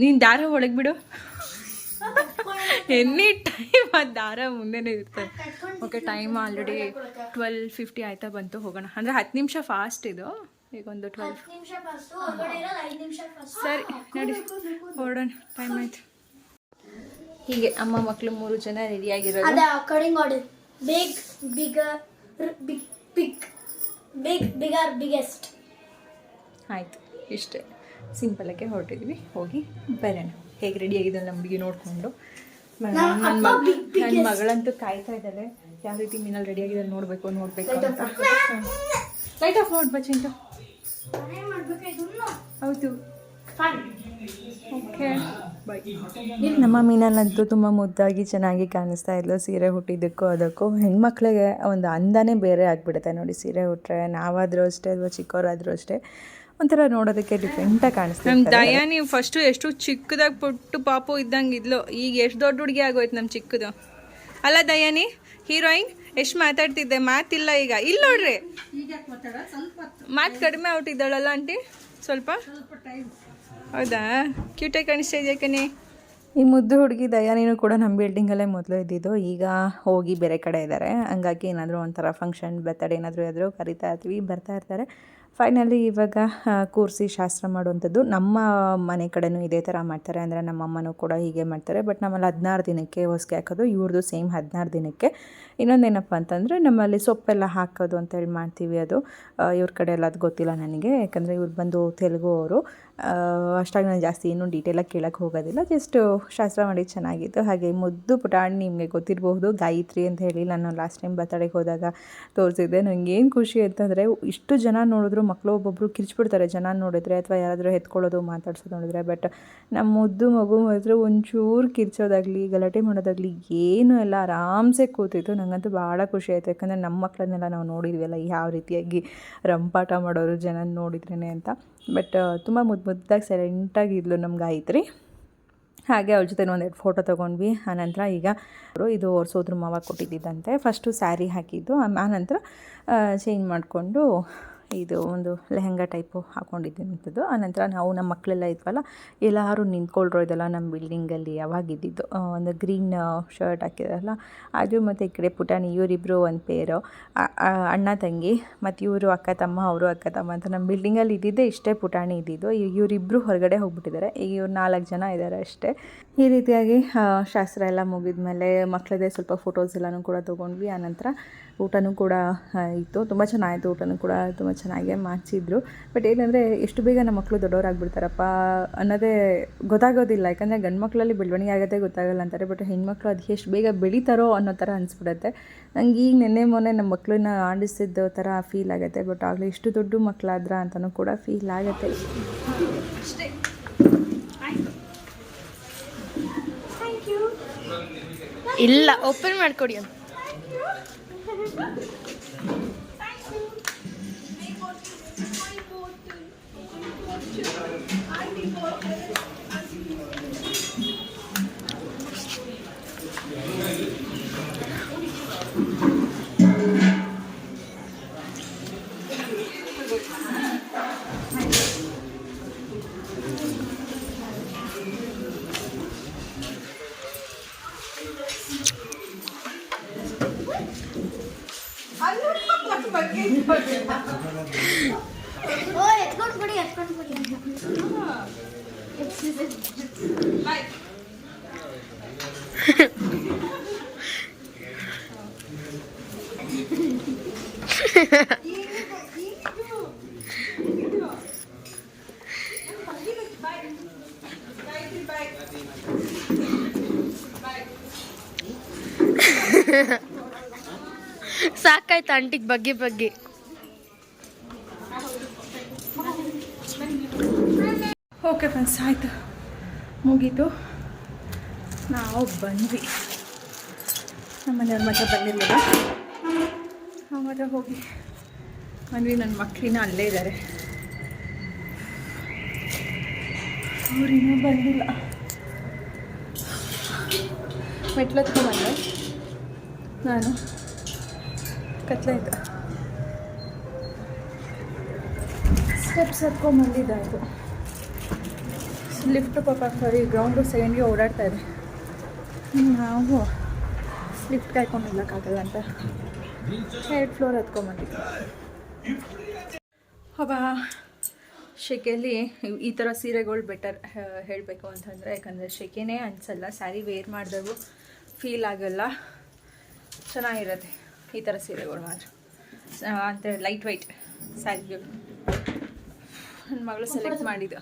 ನೀನು ದಾರ ಒಳಗೆ ಬಿಡು. ಎನಿ ಟೈಮ್ ಆ ದಾರ ಮುಂದೆನೇ ಇರ್ತದೆ. Okay time already twelve fifty ಆಯ್ತಾ ಬಂತು ಹೋಗೋಣ. ಅಂದರೆ ಹತ್ತು ನಿಮಿಷ ಫಾಸ್ಟ್ ಇದು. ಈಗ ಒಂದು ಟ್ವೆಲ್ ಸರಿ ನಡಿ. ಹೊರಡೋಣ ಟೈಮ್ ಆಯ್ತು. ಹೀಗೆ ಅಮ್ಮ ಮಕ್ಕಳು ಮೂರು ಜನ ರೆಡಿಯಾಗಿರೋದು big bigger big big big bigger biggest ಆಯಿತು ಇಷ್ಟೇ. ಸಿಂಪಲಾಗೆ ಹೊರಟಿದ್ವಿ. ಹೋಗಿ ಬರೋಣ. ಹೇಗೆ ರೆಡಿ ಆಗಿದೆ ನಮ್ಮ ಹುಡುಗಿ ನೋಡಿಕೊಂಡು. ನನ್ನ ಮಗ ನನ್ನ ಮಗಳಂತೂ ಕಾಯ್ತಾ ಇದ್ದಾಳೆ. ಯಾವ ರೀತಿ ಮೀನಲ್ಲಿ ರೆಡಿ ಆಗಿದೆ ನೋಡಬೇಕು ನೋಡಬೇಕು ಅಂತ. ಲೈಟ್ ಆಫ್ ನೋಡ್ಬ ಚಿಂಟು. ಹೌದು. ಓಕೆ ನಮ್ಮ ಮೀನಲ್ಲಂತೂ ತುಂಬ ಮುದ್ದಾಗಿ ಚೆನ್ನಾಗಿ ಕಾಣಿಸ್ತಾ ಇದ್ಲು ಸೀರೆ ಹುಟ್ಟಿದ್ದಕ್ಕೂ ಅದಕ್ಕೂ. ಹೆಣ್ಮಕ್ಳಿಗೆ ಒಂದು ಅಂದನೇ ಬೇರೆ ಆಗಿಬಿಡುತ್ತೆ ನೋಡಿ ಸೀರೆ ಹುಟ್ಟರೆ ನಾವಾದರೂ ಅಷ್ಟೇ ಅಥವಾ ಚಿಕ್ಕವರಾದರೂ ಅಷ್ಟೇ. ಒಂಥರ ನೋಡೋದಕ್ಕೆ ಡಿಫ್ರೆಂಟಾಗಿ ಕಾಣಿಸ್ತದೆ ನಮ್ಮ ದಯಾನಿ ಫಸ್ಟು ಎಷ್ಟು ಚಿಕ್ಕದಾಗಿ ಪುಟ್ಟು ಪಾಪು ಇದ್ದಂಗೆ ಇದ್ಲು ಈಗ ಎಷ್ಟು ದೊಡ್ಡ ಹುಡುಗಿ ಆಗೋಯ್ತು ನಮ್ಮ ಚಿಕ್ಕದು. ಅಲ್ಲ ದಯಾನಿ ಹೀರೋಯಿನ್ ಎಷ್ಟು ಮಾತಾಡ್ತಿದ್ದೆ? ಮಾತಿಲ್ಲ ಈಗ. ಇಲ್ಲಿ ನೋಡ್ರಿ. ಮಾತು ಕಡಿಮೆ ಔಟಿದ್ದಾಳಲ್ಲ ಆಂಟಿ? ಸ್ವಲ್ಪ? ಹೌದಾ? ಕ್ಯೂಟಾಗಿ ಕಾಣಿಸ್ತಾ ಇದೆಯಾ ಕಣಿ? ಈ ಮುದ್ದು ಹುಡುಗಿ ದಯಾನಿನೂ ಕೂಡ ನಮ್ಮ ಬಿಲ್ಡಿಂಗಲ್ಲೇ ಮೊದಲು ಇದ್ದಿದ್ದು. ಈಗ ಹೋಗಿ ಬೇರೆ ಕಡೆ ಇದ್ದಾರೆ ಹಂಗಾಗಿ ಏನಾದರೂ ಒಂಥರ ಫಂಕ್ಷನ್ ಬರ್ತಡೇ ಏನಾದರೂ ಆದರೂ ಕರಿತಾ ಇರ್ತೀವಿ ಬರ್ತಾ ಇರ್ತಾರೆ. ಫೈನಲಿ ಇವಾಗ ಕೂರಿಸಿ ಶಾಸ್ತ್ರ ಮಾಡುವಂಥದ್ದು. ನಮ್ಮ ಮನೆ ಕಡೆನೂ ಇದೇ ಥರ ಮಾಡ್ತಾರೆ. ಅಂದರೆ ನಮ್ಮ ಅಮ್ಮನೂ ಕೂಡ ಹೀಗೆ ಮಾಡ್ತಾರೆ. ಬಟ್ ನಮ್ಮಲ್ಲಿ ಹದಿನಾರು ದಿನಕ್ಕೆ ಹೊಸ್ಗೆ ಹಾಕೋದು ಇವ್ರದ್ದು ಸೇಮ್ ಹದಿನಾರು ದಿನಕ್ಕೆ. ಇನ್ನೊಂದೇನಪ್ಪ ಅಂತಂದರೆ, ನಮ್ಮಲ್ಲಿ ಸೊಪ್ಪೆಲ್ಲ ಹಾಕೋದು ಅಂತೇಳಿ ಮಾಡ್ತೀವಿ ಅದು. ಇವ್ರ ಕಡೆ ಎಲ್ಲ ಅದು ಗೊತ್ತಿಲ್ಲ ನನಗೆ. ಯಾಕಂದರೆ ಇವ್ರು ಬಂದು ತೆಲುಗು ಅವರು. ಅಷ್ಟಾಗಿ ನಾನು ಜಾಸ್ತಿ ಏನೂ ಡೀಟೇಲಾಗಿ ಕೇಳೋಕ್ಕೆ ಹೋಗೋದಿಲ್ಲ. ಜಸ್ಟ್ ಶಾಸ್ತ್ರ ಮಾಡಿ ಚೆನ್ನಾಗಿತ್ತು. ಹಾಗೆ ಮುದ್ದು ಪುಟಾಣಿ ನಿಮಗೆ ಗೊತ್ತಿರಬಹುದು. ಗಾಯತ್ರಿ ಅಂತ ಹೇಳಿ ನಾನು ಲಾಸ್ಟ್ ಟೈಮ್ ಬರ್ತಡೆಗೆ ಹೋದಾಗ ತೋರಿಸಿದ್ದೆ. ಏನು ಖುಷಿ ಅಂತಂದರೆ ಇಷ್ಟು ಜನ ನೋಡಿದ್ರು ಮಕ್ಕಳು ಒಬ್ಬೊಬ್ಬರು ಕಿರ್ಚ್ಬಿಡ್ತಾರೆ ಜನ ನೋಡಿದ್ರೆ ಅಥವಾ ಯಾರಾದರೂ ಎತ್ಕೊಳ್ಳೋದು, ಮಾತಾಡ್ಸೋದು ನೋಡಿದ್ರೆ. ಬಟ್ ನಮ್ಮ ಮುದ್ದು ಮಗು ಮಾತ್ರ ಒಂಚೂರು ಕಿರ್ಚೋದಾಗಲಿ, ಗಲಾಟೆ ಮಾಡೋದಾಗಲಿ ಏನು ಎಲ್ಲ ಆರಾಮ್ಸೆ ಕೂತಿತ್ತು. ನನಗಂತೂ ಭಾಳ ಖುಷಿ ಆಯಿತು. ಯಾಕಂದರೆ ನಮ್ಮ ಮಕ್ಕಳನ್ನೆಲ್ಲ ನಾವು ನೋಡಿದ್ವಿ ಅಲ್ಲ ಯಾವ ರೀತಿಯಾಗಿ ರಂಪಾಟ ಮಾಡೋರು ಜನ ನೋಡಿದ್ರೇ ಅಂತ. ಬಟ್ ತುಂಬ ಮುದ್ದು ಮುದ್ದಾಗಿ ಸೈಲೆಂಟಾಗಿ ಇದ್ಲು ಆಯ್ತು ಹಾಗೆ ಅವ್ರ ಜೊತೆ ಒಂದೆರಡು ಫೋಟೋ ತೊಗೊಂಡ್ವಿ. ಆನಂತರ ಈಗ ಅವರು ಇದು ಅವ್ರ ಸೋದ್ರ ಮಾವ ಕೊಟ್ಟಿದ್ದಂತೆ ಫಸ್ಟು ಸ್ಯಾರಿ ಹಾಕಿದ್ದು. ಆನಂತರ ಚೇಂಜ್ ಮಾಡಿಕೊಂಡು ಇದು ಒಂದು ಲೆಹೆಂಗಾ ಟೈಪು ಹಾಕ್ಕೊಂಡಿದ್ದಂಥದ್ದು ಆನಂತರ ನಾವು ನಮ್ಮ ಮಕ್ಕಳೆಲ್ಲ ಇದ್ವಲ್ಲ, ಎಲ್ಲರೂ ನಿಂತ್ಕೊಳ್ಳೋ ಇದೆಲ್ಲ ನಮ್ಮ ಬಿಲ್ಡಿಂಗಲ್ಲಿ ಯಾವಾಗ ಇದ್ದಿದ್ದು ಒಂದು ಗ್ರೀನ್ ಶರ್ಟ್ ಹಾಕಿದಾರಲ್ಲ, ಅದು ಮತ್ತು ಈ ಕಡೆ ಪುಟಾಣಿ ಇವರಿಬ್ಬರು ಒಂದು ಪೇರು ಅಣ್ಣ ತಂಗಿ ಮತ್ತು ಇವರು ಅಕ್ಕ ತಮ್ಮ, ಅವರು ಅಕ್ಕ ತಮ್ಮ ಅಂತ ನಮ್ಮ ಬಿಲ್ಡಿಂಗಲ್ಲಿ ಇದ್ದಿದ್ದೇ ಇಷ್ಟೇ ಪುಟಾಣಿ ಇದ್ದಿದ್ದು. ಇವ್- ಇವರಿಬ್ಬರು ಹೊರಗಡೆ ಹೋಗ್ಬಿಟ್ಟಿದ್ದಾರೆ. ಈಗ ಇವ್ರು ನಾಲ್ಕು ಜನ ಇದ್ದಾರೆ ಅಷ್ಟೇ. ಈ ರೀತಿಯಾಗಿ ಶಾಸ್ತ್ರ ಎಲ್ಲ ಮುಗಿದ ಮೇಲೆ ಮಕ್ಕಳದೇ ಸ್ವಲ್ಪ ಫೋಟೋಸ್ ಎಲ್ಲನೂ ಕೂಡ ತೊಗೊಂಡ್ವಿ. ಆನಂತರ ಊಟನೂ ಕೂಡ ಇತ್ತು. ತುಂಬ ಚೆನ್ನಾಗಿತ್ತು ಊಟನೂ ಕೂಡ ತುಂಬ ಚೆನ್ನಾಗೆ ಮಾಡಿಸಿದ್ರು. ಬಟ್ ಏನಂದರೆ ಎಷ್ಟು ಬೇಗ ನಮ್ಮ ಮಕ್ಕಳು ದೊಡ್ಡವರಾಗ್ಬಿಡ್ತಾರಪ್ಪ ಅನ್ನೋದೇ ಗೊತ್ತಾಗೋದಿಲ್ಲ. ಯಾಕಂದರೆ ಗಂಡು ಮಕ್ಕಳಲ್ಲಿ ಬೆಳವಣಿಗೆ ಆಗೋದೇ ಗೊತ್ತಾಗಲ್ಲ ಅಂತಾರೆ. ಬಟ್ ಹೆಣ್ಮಕ್ಳು ಅದು ಎಷ್ಟು ಬೇಗ ಬೆಳೀತಾರೋ ಅನ್ನೋ ಥರ ಅನಿಸ್ಬಿಡುತ್ತೆ. ನಂಗೆ ಈಗ ನಿನ್ನೆ ಮೊನ್ನೆ ನಮ್ಮ ಮಕ್ಕಳನ್ನ ಆಡಿಸಿದ್ದ ಥರ ಫೀಲ್ ಆಗುತ್ತೆ. ಬಟ್ ಆಗಲೇ ಇಷ್ಟು ದೊಡ್ಡ ಮಕ್ಕಳಾದ್ರ ಅಂತಲೂ ಕೂಡ ಫೀಲ್ ಆಗುತ್ತೆ. ಇಲ್ಲ ಓಪನ್ ಮಾಡ್ಕೊಡಿ ಅಂತ ಓ ಎತ್ಕೊಂಡು ಕೊಡಿ ಎತ್ಕೊಂಡು ಕೊಡಿ ಆಂಟಿಗೆ ಬಗ್ಗೆ ಬಗ್ಗೆ? ಓಕೆ ಫ್ರೆಂಡ್ಸ್, ಆಯಿತು. ಮುಗೀತು. ನಾವು ಬಂದ್ವಿ. ನಮ್ಮ ಮನೆಯವ್ರ ಮಾತ್ರ ಬಂದಿರಲಿಲ್ಲ ಮಾತ್ರ ಹೋಗಿ ಬಂದ್ವಿ. ನನ್ನ ಮಕ್ಕಳಿನ ಅಲ್ಲೇ ಇದ್ದಾರೆ. ಅವರಿನ್ನೂ ಬಂದಿಲ್ಲ. ಮೆಟ್ಲತ್ಕೊಂಬಂದೆ ನಾನು. ಕತ್ಲಾಯ್ತು ಸ್ಟೆಪ್ಸ್ ಹತ್ಕೊಂಬಂದಿದ್ದಾಯಿತು ಲಿಫ್ಟ್ ಪಾಪ ಸಾರಿ ಗ್ರೌಂಡು ಸೆಕೆಂಡ್ಗೆ ಓಡಾಡ್ತಾ ಇದೆ. ನಾವು ಲಿಫ್ಟ್ ಕಾಯ್ಕೊಂಡು ನಿಲ್ಲಕ್ಕಾಗಲ್ಲ ಅಂತ. ಥರ್ಡ್ ಫ್ಲೋರ್ ಹತ್ಕೊಂಡ್ಬಂದಿದ್ದೆ ಹಬ್ಬ ಶೆಕೆಯಲ್ಲಿ ಈ ಥರ ಸೀರೆಗಳು ಬೆಟರ್ ಹೇಳಬೇಕು ಅಂತಂದರೆ, ಯಾಕಂದರೆ ಶೆಕೆನೇ ಅನಿಸಲ್ಲ ಸ್ಯಾರಿ ವೇರ್ ಮಾಡಿದಾಗೂ ಫೀಲ್ ಆಗಲ್ಲ. ಚೆನ್ನಾಗಿರುತ್ತೆ. ಈ ಥರ ಸೀರೆಗಳು ಮಾತ್ರ ಅಂದರೆ ಲೈಟ್ ವೈಟ್ ಸ್ಯಾರಿಗಳು ನನ್ನ ಮಗಳು ಸೆಲೆಕ್ಟ್ ಮಾಡಿದ್ದು.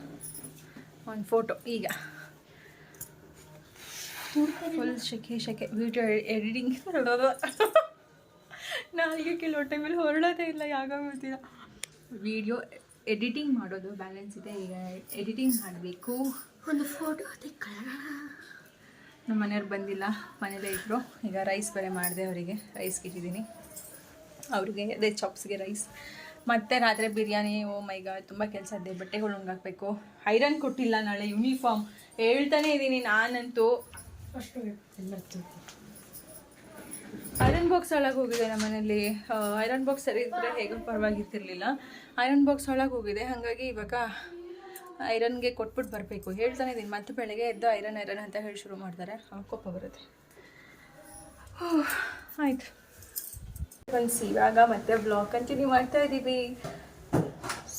ಒಂದು ಫೋಟೋ ಈಗ. ಫುಲ್ ಶೆಕೆ ಶೆಕೆ. ವಿಡಿಯೋ ಎಡಿಟಿಂಗ್ ಹೊರಡೋದು. ನಾಲ್ಕು ಕೆಲವು ಟೈಮಲ್ಲಿ ಹೊರಡೋದೇ ಇಲ್ಲ ಯಾವಾಗ ಗೊತ್ತಿಲ್ಲ. ವಿಡಿಯೋ ಎಡಿಟಿಂಗ್ ಮಾಡೋದು ಬ್ಯಾಲೆನ್ಸ್ ಇದೆ. ಈಗ ಎಡಿಟಿಂಗ್ ಮಾಡಬೇಕು. ಒಂದು ಫೋಟೋ ತೆಕ್ಕೊಳ್ಳೋಣ ನಮ್ಮ ಮನೆಯವ್ರು ಬಂದಿಲ್ಲ, ಮನೇಲೇ ಇದ್ದರು ಈಗ ರೈಸ್ ಬೇರೆ ಮಾಡಿದೆ ಅವರಿಗೆ ರೈಸ್ ಇಟ್ಟಿದ್ದೀನಿ ಅವ್ರಿಗೆ, ಅದೇ ಚಾಪ್ಸ್ಗೆ ರೈಸ್ ಮತ್ತೆ ರಾತ್ರಿ ಬಿರಿಯಾನಿ, ಓ ಮೈಗ ತುಂಬ ಕೆಲಸ ಇದೆ, ಬಟ್ಟೆಗಳು ಒಣಗಾಕಬೇಕು ಐರನ್ ಕೊಟ್ಟಿಲ್ಲ ನಾಳೆ ಯೂನಿಫಾರ್ಮ್ ಹೇಳ್ತಾನೆ ಇದ್ದೀನಿ ನಾನಂತೂ. ಅಷ್ಟು ಐರನ್ ಬಾಕ್ಸ್ ಒಳಗೆ ಹೋಗಿದೆ ನಮ್ಮ ಮನೇಲಿ ಐರನ್ ಬಾಕ್ಸ್ ಸರಿ ಇದ್ದರೆ ಹೇಗೂ ಪರವಾಗಿರ್ತಿರ್ಲಿಲ್ಲ. ಐರನ್ ಬಾಕ್ಸ್ ಒಳಗೆ ಹೋಗಿದೆ, ಹಾಗಾಗಿ ಇವಾಗ ಐರನ್ಗೆ ಕೊಟ್ಬಿಟ್ಟು ಬರಬೇಕು. ಹೇಳ್ತಾನೆ ಇದ್ದೀನಿ ಮತ್ತೆ ಬೆಳಗ್ಗೆ ಎದ್ದು ಐರನ್ ಐರನ್ ಅಂತ ಹೇಳಿ ಶುರು ಮಾಡ್ತಾರೆ. ಕೋಪ ಬರುತ್ತೆ. ಆಯಿತು. ಫ್ರೆಂಡ್ಸ್ ಇವಾಗ ಮತ್ತೆ ಬ್ಲಾಗ್ ಕಂಟಿನ್ಯೂ ಮಾಡ್ತಾ ಇದ್ದೀವಿ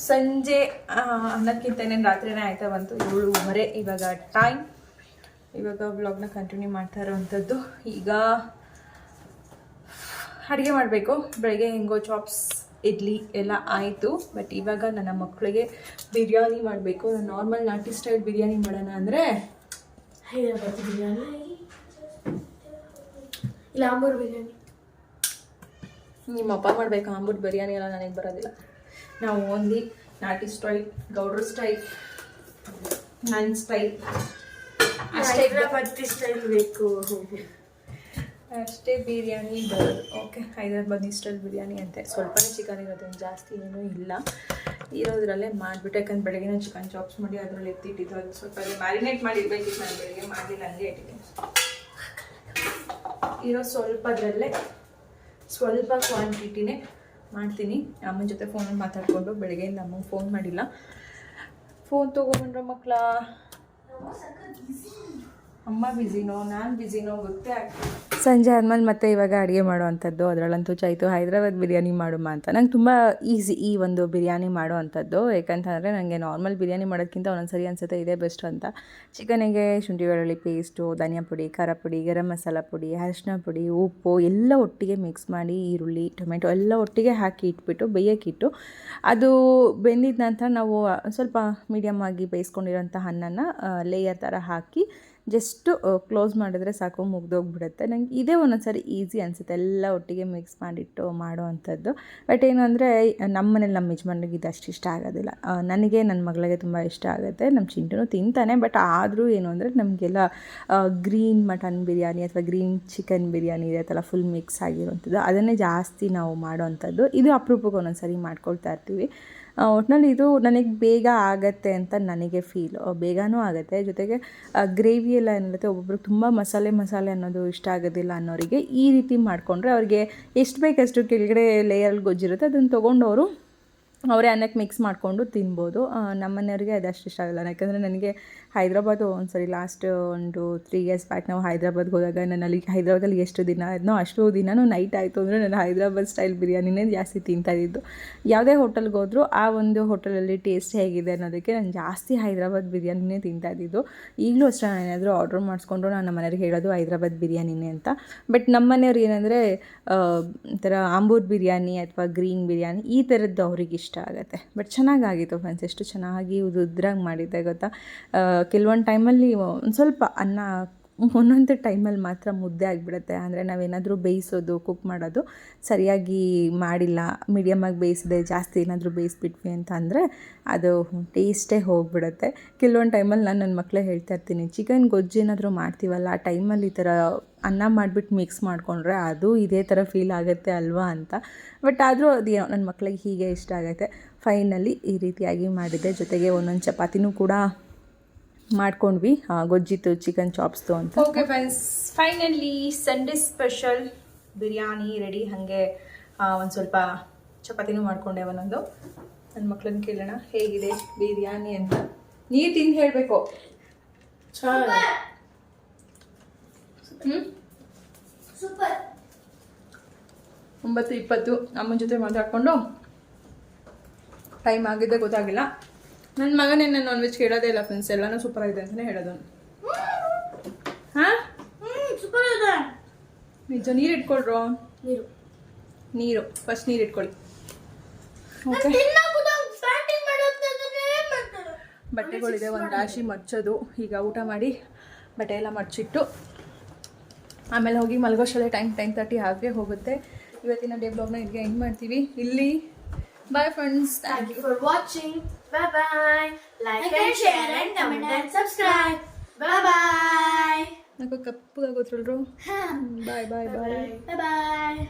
ಸಂಜೆ ಅನ್ನಕ್ಕಿಂತ ಅನ್ನಕ್ಕಿಂತನೇ ರಾತ್ರಿನೇ ಆಯ್ತಾ ಬಂತು. ಏಳುವರೆ ಇವಾಗ ಟೈಮ್ ಇವಾಗ ಬ್ಲಾಗ್ನ ಕಂಟಿನ್ಯೂ ಮಾಡ್ತಾ ಇರೋವಂಥದ್ದು ಈಗ ಅಡುಗೆ ಮಾಡಬೇಕು. ಬೆಳಗ್ಗೆ ಹೆಂಗೋ ಚಾಪ್ಸ್ ಇಡ್ಲಿ ಎಲ್ಲ ಆಯಿತು. ಬಟ್ ಇವಾಗ ನನ್ನ ಮಕ್ಕಳಿಗೆ ಬಿರಿಯಾನಿ ಮಾಡಬೇಕು. ನಾರ್ಮಲ್ ನಾಟಿ ಸ್ಟೈಲ್ ಬಿರಿಯಾನಿ ಮಾಡೋಣ ಅಂದರೆ ಹೈದರಾಬಾದ್ ಬಿರಿಯಾನಿ. ಇಲ್ಲ ಆಂಬೂರ್ ಬಿರಿಯಾನಿ. ನಿಮ್ಮ ಅಪ್ಪ ಮಾಡಬೇಕು. ಆಂಬೂರ್ ಬಿರಿಯಾನಿ ಎಲ್ಲ ನನಗೆ ಬರೋದಿಲ್ಲ. ನಾವು ಓನ್ಲಿ ನಾಟಿ ಸ್ಟೈಲ್ ಗೌಡ್ರ ಸ್ಟೈಲ್ ನನ್ನ ಸ್ಟೈಲ್ ಅಷ್ಟೇ. ಹೈದರಾಬಾದಿ ಸ್ಟೈಲ್ ಬೇಕು. ಅಷ್ಟೇ ಬಿರಿಯಾನಿ ಬರೋದು ಓಕೆ, ಹೈದರಾಬಾದ್ ಸ್ಟೈಲ್ ಬಿರಿಯಾನಿ ಅಂತೆ. ಸ್ವಲ್ಪನೇ ಚಿಕನ್ ಇರೋದು ಜಾಸ್ತಿ ಏನೂ ಇಲ್ಲ. ಇರೋದ್ರಲ್ಲೇ ಮಾಡಿಬಿಟ್ಟು, ಯಾಕಂದ್ರೆ ಬೆಳಗ್ಗೆ ಚಿಕನ್ ಚಾಪ್ಸ್ ಮಾಡಿ ಅದರಲ್ಲಿ ಎತ್ತಿಟ್ಟಿದ್ದು. ಅದು ಸ್ವಲ್ಪ ಮ್ಯಾರಿನೇಟ್ ಮಾಡಿರ್ಬೇಕಿತ್ತು ನಾನು ಬೆಳಗ್ಗೆ ಮಾಡಿಲ್ಲ ಹಂಗೆ ಇಟ್ಟಿದ್ದೀನಿ ಇರೋ ಸ್ವಲ್ಪದ್ರಲ್ಲೇ ಸ್ವಲ್ಪ ಕ್ವಾಂಟಿಟಿನೇ ಮಾಡ್ತೀನಿ. ಅಮ್ಮನ ಜೊತೆ ಫೋನಲ್ಲಿ ಮಾತಾಡಿಕೊಂಡು ಬೆಳಗ್ಗೆಯಿಂದ ಅಮ್ಮಂಗೆ ಫೋನ್ ಮಾಡಿಲ್ಲ. ಫೋನ್ ತೊಗೊಂಡ್ರೆ ಮಕ್ಕಳ. ಅಮ್ಮ ಬ್ಯುಸಿನೋ ನಾನು ಬ್ಯುಸಿನೋ ಗೊತ್ತೇ ಸಂಜೆ ಆದ್ಮೇಲೆ ಮತ್ತೆ ಇವಾಗ ಅಡುಗೆ ಮಾಡುವಂಥದ್ದು ಅದರಲ್ಲಂತೂ ಚೈತು ಹೈದ್ರಾಬಾದ್ ಬಿರಿಯಾನಿ ಮಾಡುಮ ಅಂತ. ನಂಗೆ ತುಂಬ ಈಸಿ ಈ ಒಂದು ಬಿರಿಯಾನಿ ಮಾಡುವಂಥದ್ದು ಯಾಕಂತಂದರೆ ನನಗೆ ನಾರ್ಮಲ್ ಬಿರಿಯಾನಿ ಮಾಡೋದಕ್ಕಿಂತ ಒಂದೊಂದ್ಸರಿ ಅನ್ಸುತ್ತೆ ಇದೇ ಬೆಸ್ಟ್ ಅಂತ. ಚಿಕನಿಗೆ ಶುಂಠಿ, ಬೆಳ್ಳುಳ್ಳಿ ಪೇಸ್ಟು ಧನಿಯಾ ಪುಡಿ, ಖಾರ ಪುಡಿ, ಗರಂ ಮಸಾಲ ಪುಡಿ ಅರಿಶಿನ ಪುಡಿ, ಉಪ್ಪು ಎಲ್ಲ ಒಟ್ಟಿಗೆ ಮಿಕ್ಸ್ ಮಾಡಿ ಈರುಳ್ಳಿ, ಟೊಮೆಟೊ ಎಲ್ಲ ಒಟ್ಟಿಗೆ ಹಾಕಿ ಇಟ್ಬಿಟ್ಟು ಬೇಯೋಕ್ಕಿಟ್ಟು ಅದು ಬೆಂದಿದ ನಂತರ ನಾವು ಸ್ವಲ್ಪ ಮೀಡಿಯಮ್ ಆಗಿ ಬೇಯಿಸ್ಕೊಂಡಿರೋಂಥ ಅನ್ನನ ಲೇಯರ್ ಥರ ಹಾಕಿ ಜಸ್ಟು ಕ್ಲೋಸ್ ಮಾಡಿದ್ರೆ ಸಾಕು, ಮುಗ್ದೋಗ್ಬಿಡುತ್ತೆ. ನಂಗೆ ಇದೇ ಒಂದೊಂದ್ಸರಿ ಈಸಿ ಅನಿಸುತ್ತೆ. ಎಲ್ಲ ಒಟ್ಟಿಗೆ ಮಿಕ್ಸ್ ಮಾಡಿಟ್ಟು ಮಾಡೋ ಅಂಥದ್ದು. ಬಟ್ ಏನು ಅಂದರೆ ನಮ್ಮ ಮನೇಲಿ ನಮ್ಮ ಯಜಮಾನ್ರಿಗೆ ಇದು ಅಷ್ಟು ಇಷ್ಟ ಆಗೋದಿಲ್ಲ. ನನಗೆ ನನ್ನ ಮಗಳಿಗೆ ತುಂಬ ಇಷ್ಟ ಆಗುತ್ತೆ. ನಮ್ಮ ಚಿಂಟುನು ತಿಂತಾನೆ. ಬಟ್ ಆದರೂ ಏನು ಅಂದರೆ, ನಮಗೆಲ್ಲ ಗ್ರೀನ್ ಮಟನ್ ಬಿರಿಯಾನಿ ಅಥವಾ ಗ್ರೀನ್ ಚಿಕನ್ ಬಿರಿಯಾನಿ ಅಥವಾ ಫುಲ್ ಮಿಕ್ಸ್ ಆಗಿರುವಂಥದ್ದು. ಅದನ್ನೇ ಜಾಸ್ತಿ ನಾವು ಮಾಡೋವಂಥದ್ದು ಇದು ಅಪರೂಪಕ್ಕೆ ಒಂದೊಂದು ಸಾರಿ ಮಾಡ್ಕೊಳ್ತಾ ಇರ್ತೀವಿ. ಒಟ್ಟಿನಲ್ಲಿ ಇದು ನನಗೆ ಬೇಗ ಆಗತ್ತೆ ಅಂತ ನನಗೆ ಫೀಲ್ ಬೇಗನೂ ಆಗುತ್ತೆ. ಜೊತೆಗೆ ಗ್ರೇವಿ ಎಲ್ಲ ಏನಿರುತ್ತೆ ಒಬ್ಬೊಬ್ರಿಗೆ ತುಂಬ ಮಸಾಲೆ ಮಸಾಲೆ ಅನ್ನೋದು ಇಷ್ಟ ಆಗೋದಿಲ್ಲ ಅನ್ನೋರಿಗೆ ಈ ರೀತಿ ಮಾಡಿಕೊಂಡ್ರೆ ಅವ್ರಿಗೆ ಎಷ್ಟು ಬೇಕಷ್ಟು ಕೆಳಗಡೆ ಲೇಯರಲ್ಲಿ ಗೊಜ್ಜಿರುತ್ತೆ, ಅದನ್ನು ತೊಗೊಂಡು ಅವರೇ ಅನ್ನಕ್ಕೆ ಮಿಕ್ಸ್ ಮಾಡಿಕೊಂಡು ತಿನ್ಬೋದು. ನಮ್ಮ ಮನೆಯವ್ರಿಗೆ ಅದಷ್ಟು ಇಷ್ಟ ಆಗಲ್ಲ. ಯಾಕಂದರೆ ನನಗೆ ಹೈದ್ರಾಬಾದು ಒಂದ್ಸರಿ ಲಾಸ್ಟ್ ಒಂದು ತ್ರೀ ಇಯರ್ಸ್ ಬ್ಯಾಕ್ ನಾವು ಹೈದ್ರಾಬಾದ್ಗೆ ಹೋದಾಗ ನಾನು ಅಲ್ಲಿ ಹೈದ್ರಾಬಾದಲ್ಲಿ ಎಷ್ಟು ದಿನ ಇದ್ನೋ ಅಷ್ಟು ದಿನವೂ ನೈಟ್ ಆಯಿತು ಅಂದರೆ ನಾನು ಹೈದ್ರಾಬಾದ್ ಸ್ಟೈಲ್ ಬಿರಿಯಾನಿನೇ ಜಾಸ್ತಿ ತಿಂತಾ ಇದ್ದು ಯಾವುದೇ ಹೋಟೆಲ್ಗೆ ಹೋದರೂ ಆ ಒಂದು ಹೋಟೆಲಲ್ಲಿ ಟೇಸ್ಟ್ ಹೇಗಿದೆ ಅನ್ನೋದಕ್ಕೆ ನಾನು ಜಾಸ್ತಿ ಹೈದ್ರಾಬಾದ್ ಬಿರಿಯಾನಿನೇ ತಿಂತಾ ಇದ್ದಿದ್ದು. ಈಗಲೂ ಅಷ್ಟೇ ನಾನು ಏನಾದರೂ ಆರ್ಡ್ರ್ ಮಾಡಿಸ್ಕೊಂಡು ನಾನು ನಮ್ಮ ಮನೆಯವ್ರಿಗೆ ಹೇಳೋದು ಹೈದ್ರಾಬಾದ್ ಬಿರಿಯಾನಿನೇ ಅಂತ. ಬಟ್ ನಮ್ಮ ಮನೆಯವ್ರು ಏನಂದರೆ ಒಂಥರ ಆಂಬೂರ್ ಬಿರಿಯಾನಿ ಅಥವಾ ಗ್ರೀನ್ ಬಿರಿಯಾನಿ ಈ ಥರದ್ದು ಅವ್ರಿಗೆ ಇಷ್ಟ ಆಗುತ್ತೆ. ಬಟ್ ಚೆನ್ನಾಗಾಗಿತ್ತು ಫ್ರೆಂಡ್ಸ್ ಎಷ್ಟು ಚೆನ್ನಾಗಿ ಉದ್ರಾಗಿ ಮಾಡಿದ್ದೆ ಗೊತ್ತಾ? ಕೆಲವೊಂದು ಟೈಮಲ್ಲಿ ಒಂದು ಸ್ವಲ್ಪ ಅನ್ನ ಒಂದೊಂದು ಟೈಮಲ್ಲಿ ಮಾತ್ರ ಮುದ್ದೆ ಆಗಿಬಿಡುತ್ತೆ. ಅಂದರೆ ನಾವೇನಾದರೂ ಬೇಯಿಸೋದು ಕುಕ್ ಮಾಡೋದು ಸರಿಯಾಗಿ ಮಾಡಿಲ್ಲ ಮೀಡಿಯಮಾಗಿ ಬೇಯಿಸಿದೆ ಜಾಸ್ತಿ ಏನಾದರೂ ಬೇಯಿಸ್ಬಿಟ್ವಿ ಅಂತ ಅಂದರೆ ಅದು ಟೇಸ್ಟೇ ಹೋಗ್ಬಿಡುತ್ತೆ. ಕೆಲವೊಂದು ಟೈಮಲ್ಲಿ ನಾನು ನನ್ನ ಮಕ್ಕಳೇ ಹೇಳ್ತಾ ಇರ್ತೀನಿ, ಚಿಕನ್ ಗೊಜ್ಜು ಏನಾದರೂ ಮಾಡ್ತೀವಲ್ಲ, ಆ ಟೈಮಲ್ಲಿ ಈ ಥರ ಅನ್ನ ಮಾಡಿಬಿಟ್ಟು ಮಿಕ್ಸ್ ಮಾಡಿಕೊಂಡ್ರೆ ಅದು ಇದೇ ಥರ ಫೀಲ್ ಆಗುತ್ತೆ ಅಲ್ವಾ? ಅಂತ. ಬಟ್ ಆದರೂ ಅದು ನನ್ನ ಮಕ್ಕಳಿಗೆ ಹೀಗೆ ಇಷ್ಟ ಆಗುತ್ತೆ. ಫೈನಲಿ ಈ ರೀತಿಯಾಗಿ ಮಾಡಿದ್ದೆ ಜೊತೆಗೆ ಒಂದೊಂದು ಚಪಾತಿನೂ ಕೂಡ ಮಾಡ್ಕೊಂಡ್ವಿ. ಗೊಜ್ಜಿತು ಗೊಜ್ಜಿತ್ತು ಚಿಕನ್ ಚಾಪ್ಸ್ದು ಅಂತ. Okay friends finally Sunday special biryani ready ಹಾಗೆ ಒಂದು ಸ್ವಲ್ಪ ಚಪಾತಿನೂ ಮಾಡಿಕೊಂಡೆ ಒಂದೊಂದು ನನ್ನ ಮಕ್ಳನ್ನ ಕೇಳೋಣ ಹೇಗಿದೆ ಬಿರಿಯಾನಿ ಅಂತ. ನೀರು ತಿಂದು ಹೇಳಬೇಕು. ಒಂಬತ್ತು ಇಪ್ಪತ್ತು. ಅಮ್ಮನ ಜೊತೆ ಮಾತಾಡ್ಕೊಂಡು. ಟೈಮ್ ಆಗಿದ್ದೆ ಗೊತ್ತಾಗಿಲ್ಲ. ನನ್ನ ಮಗನೇ ನಾನು ನಾನ್ ವೆಜ್ ಕೇಳೋದೇ ಇಲ್ಲ ಫ್ರೆಂಡ್ಸ್ ಎಲ್ಲಾನು ಸೂಪರ್ ಆಗಿದೆ ಅಂತಲೇ ಹೇಳೋದು. ಹಾಂ? ಸೂಪರ್ ಇದೆ. ನಿಜ ನೀರು ಇಟ್ಕೊಳ್ರು? ನೀರು. ನೀರು ಫಸ್ಟ್ ನೀರು ಇಟ್ಕೊಳ್ಳಿ. ಓಕೆ ಬಟ್ಟೆಗಳಿದೆ ಒಂದು ರಾಶಿ ಮಚ್ಚೋದು ಈಗ ಊಟ ಮಾಡಿ ಬಟ್ಟೆ ಎಲ್ಲ ಮಡ್ಚಿಟ್ಟು ಆಮೇಲೆ ಹೋಗಿ ಮಲ್ಗೋಷ್ಟಲ್ಲೇ ಟೈಮ್ ಟೈಮ್ ತರ್ಟಿ ಹಾಗೆ ಹೋಗುತ್ತೆ. ಇವತ್ತಿನ ಡೇ ಬ್ಲಾಗ್ನ ಇಲ್ಲಿಗೆ ಎಂಡ್ ಮಾಡ್ತೀವಿ. ಇಲ್ಲಿ Bye friends. Thank, Thank you for watching. Bye bye. Like and share and comment and subscribe. Bye bye. నాకు కప్పుగా Bye, bye, bye, bye. Bye, bye.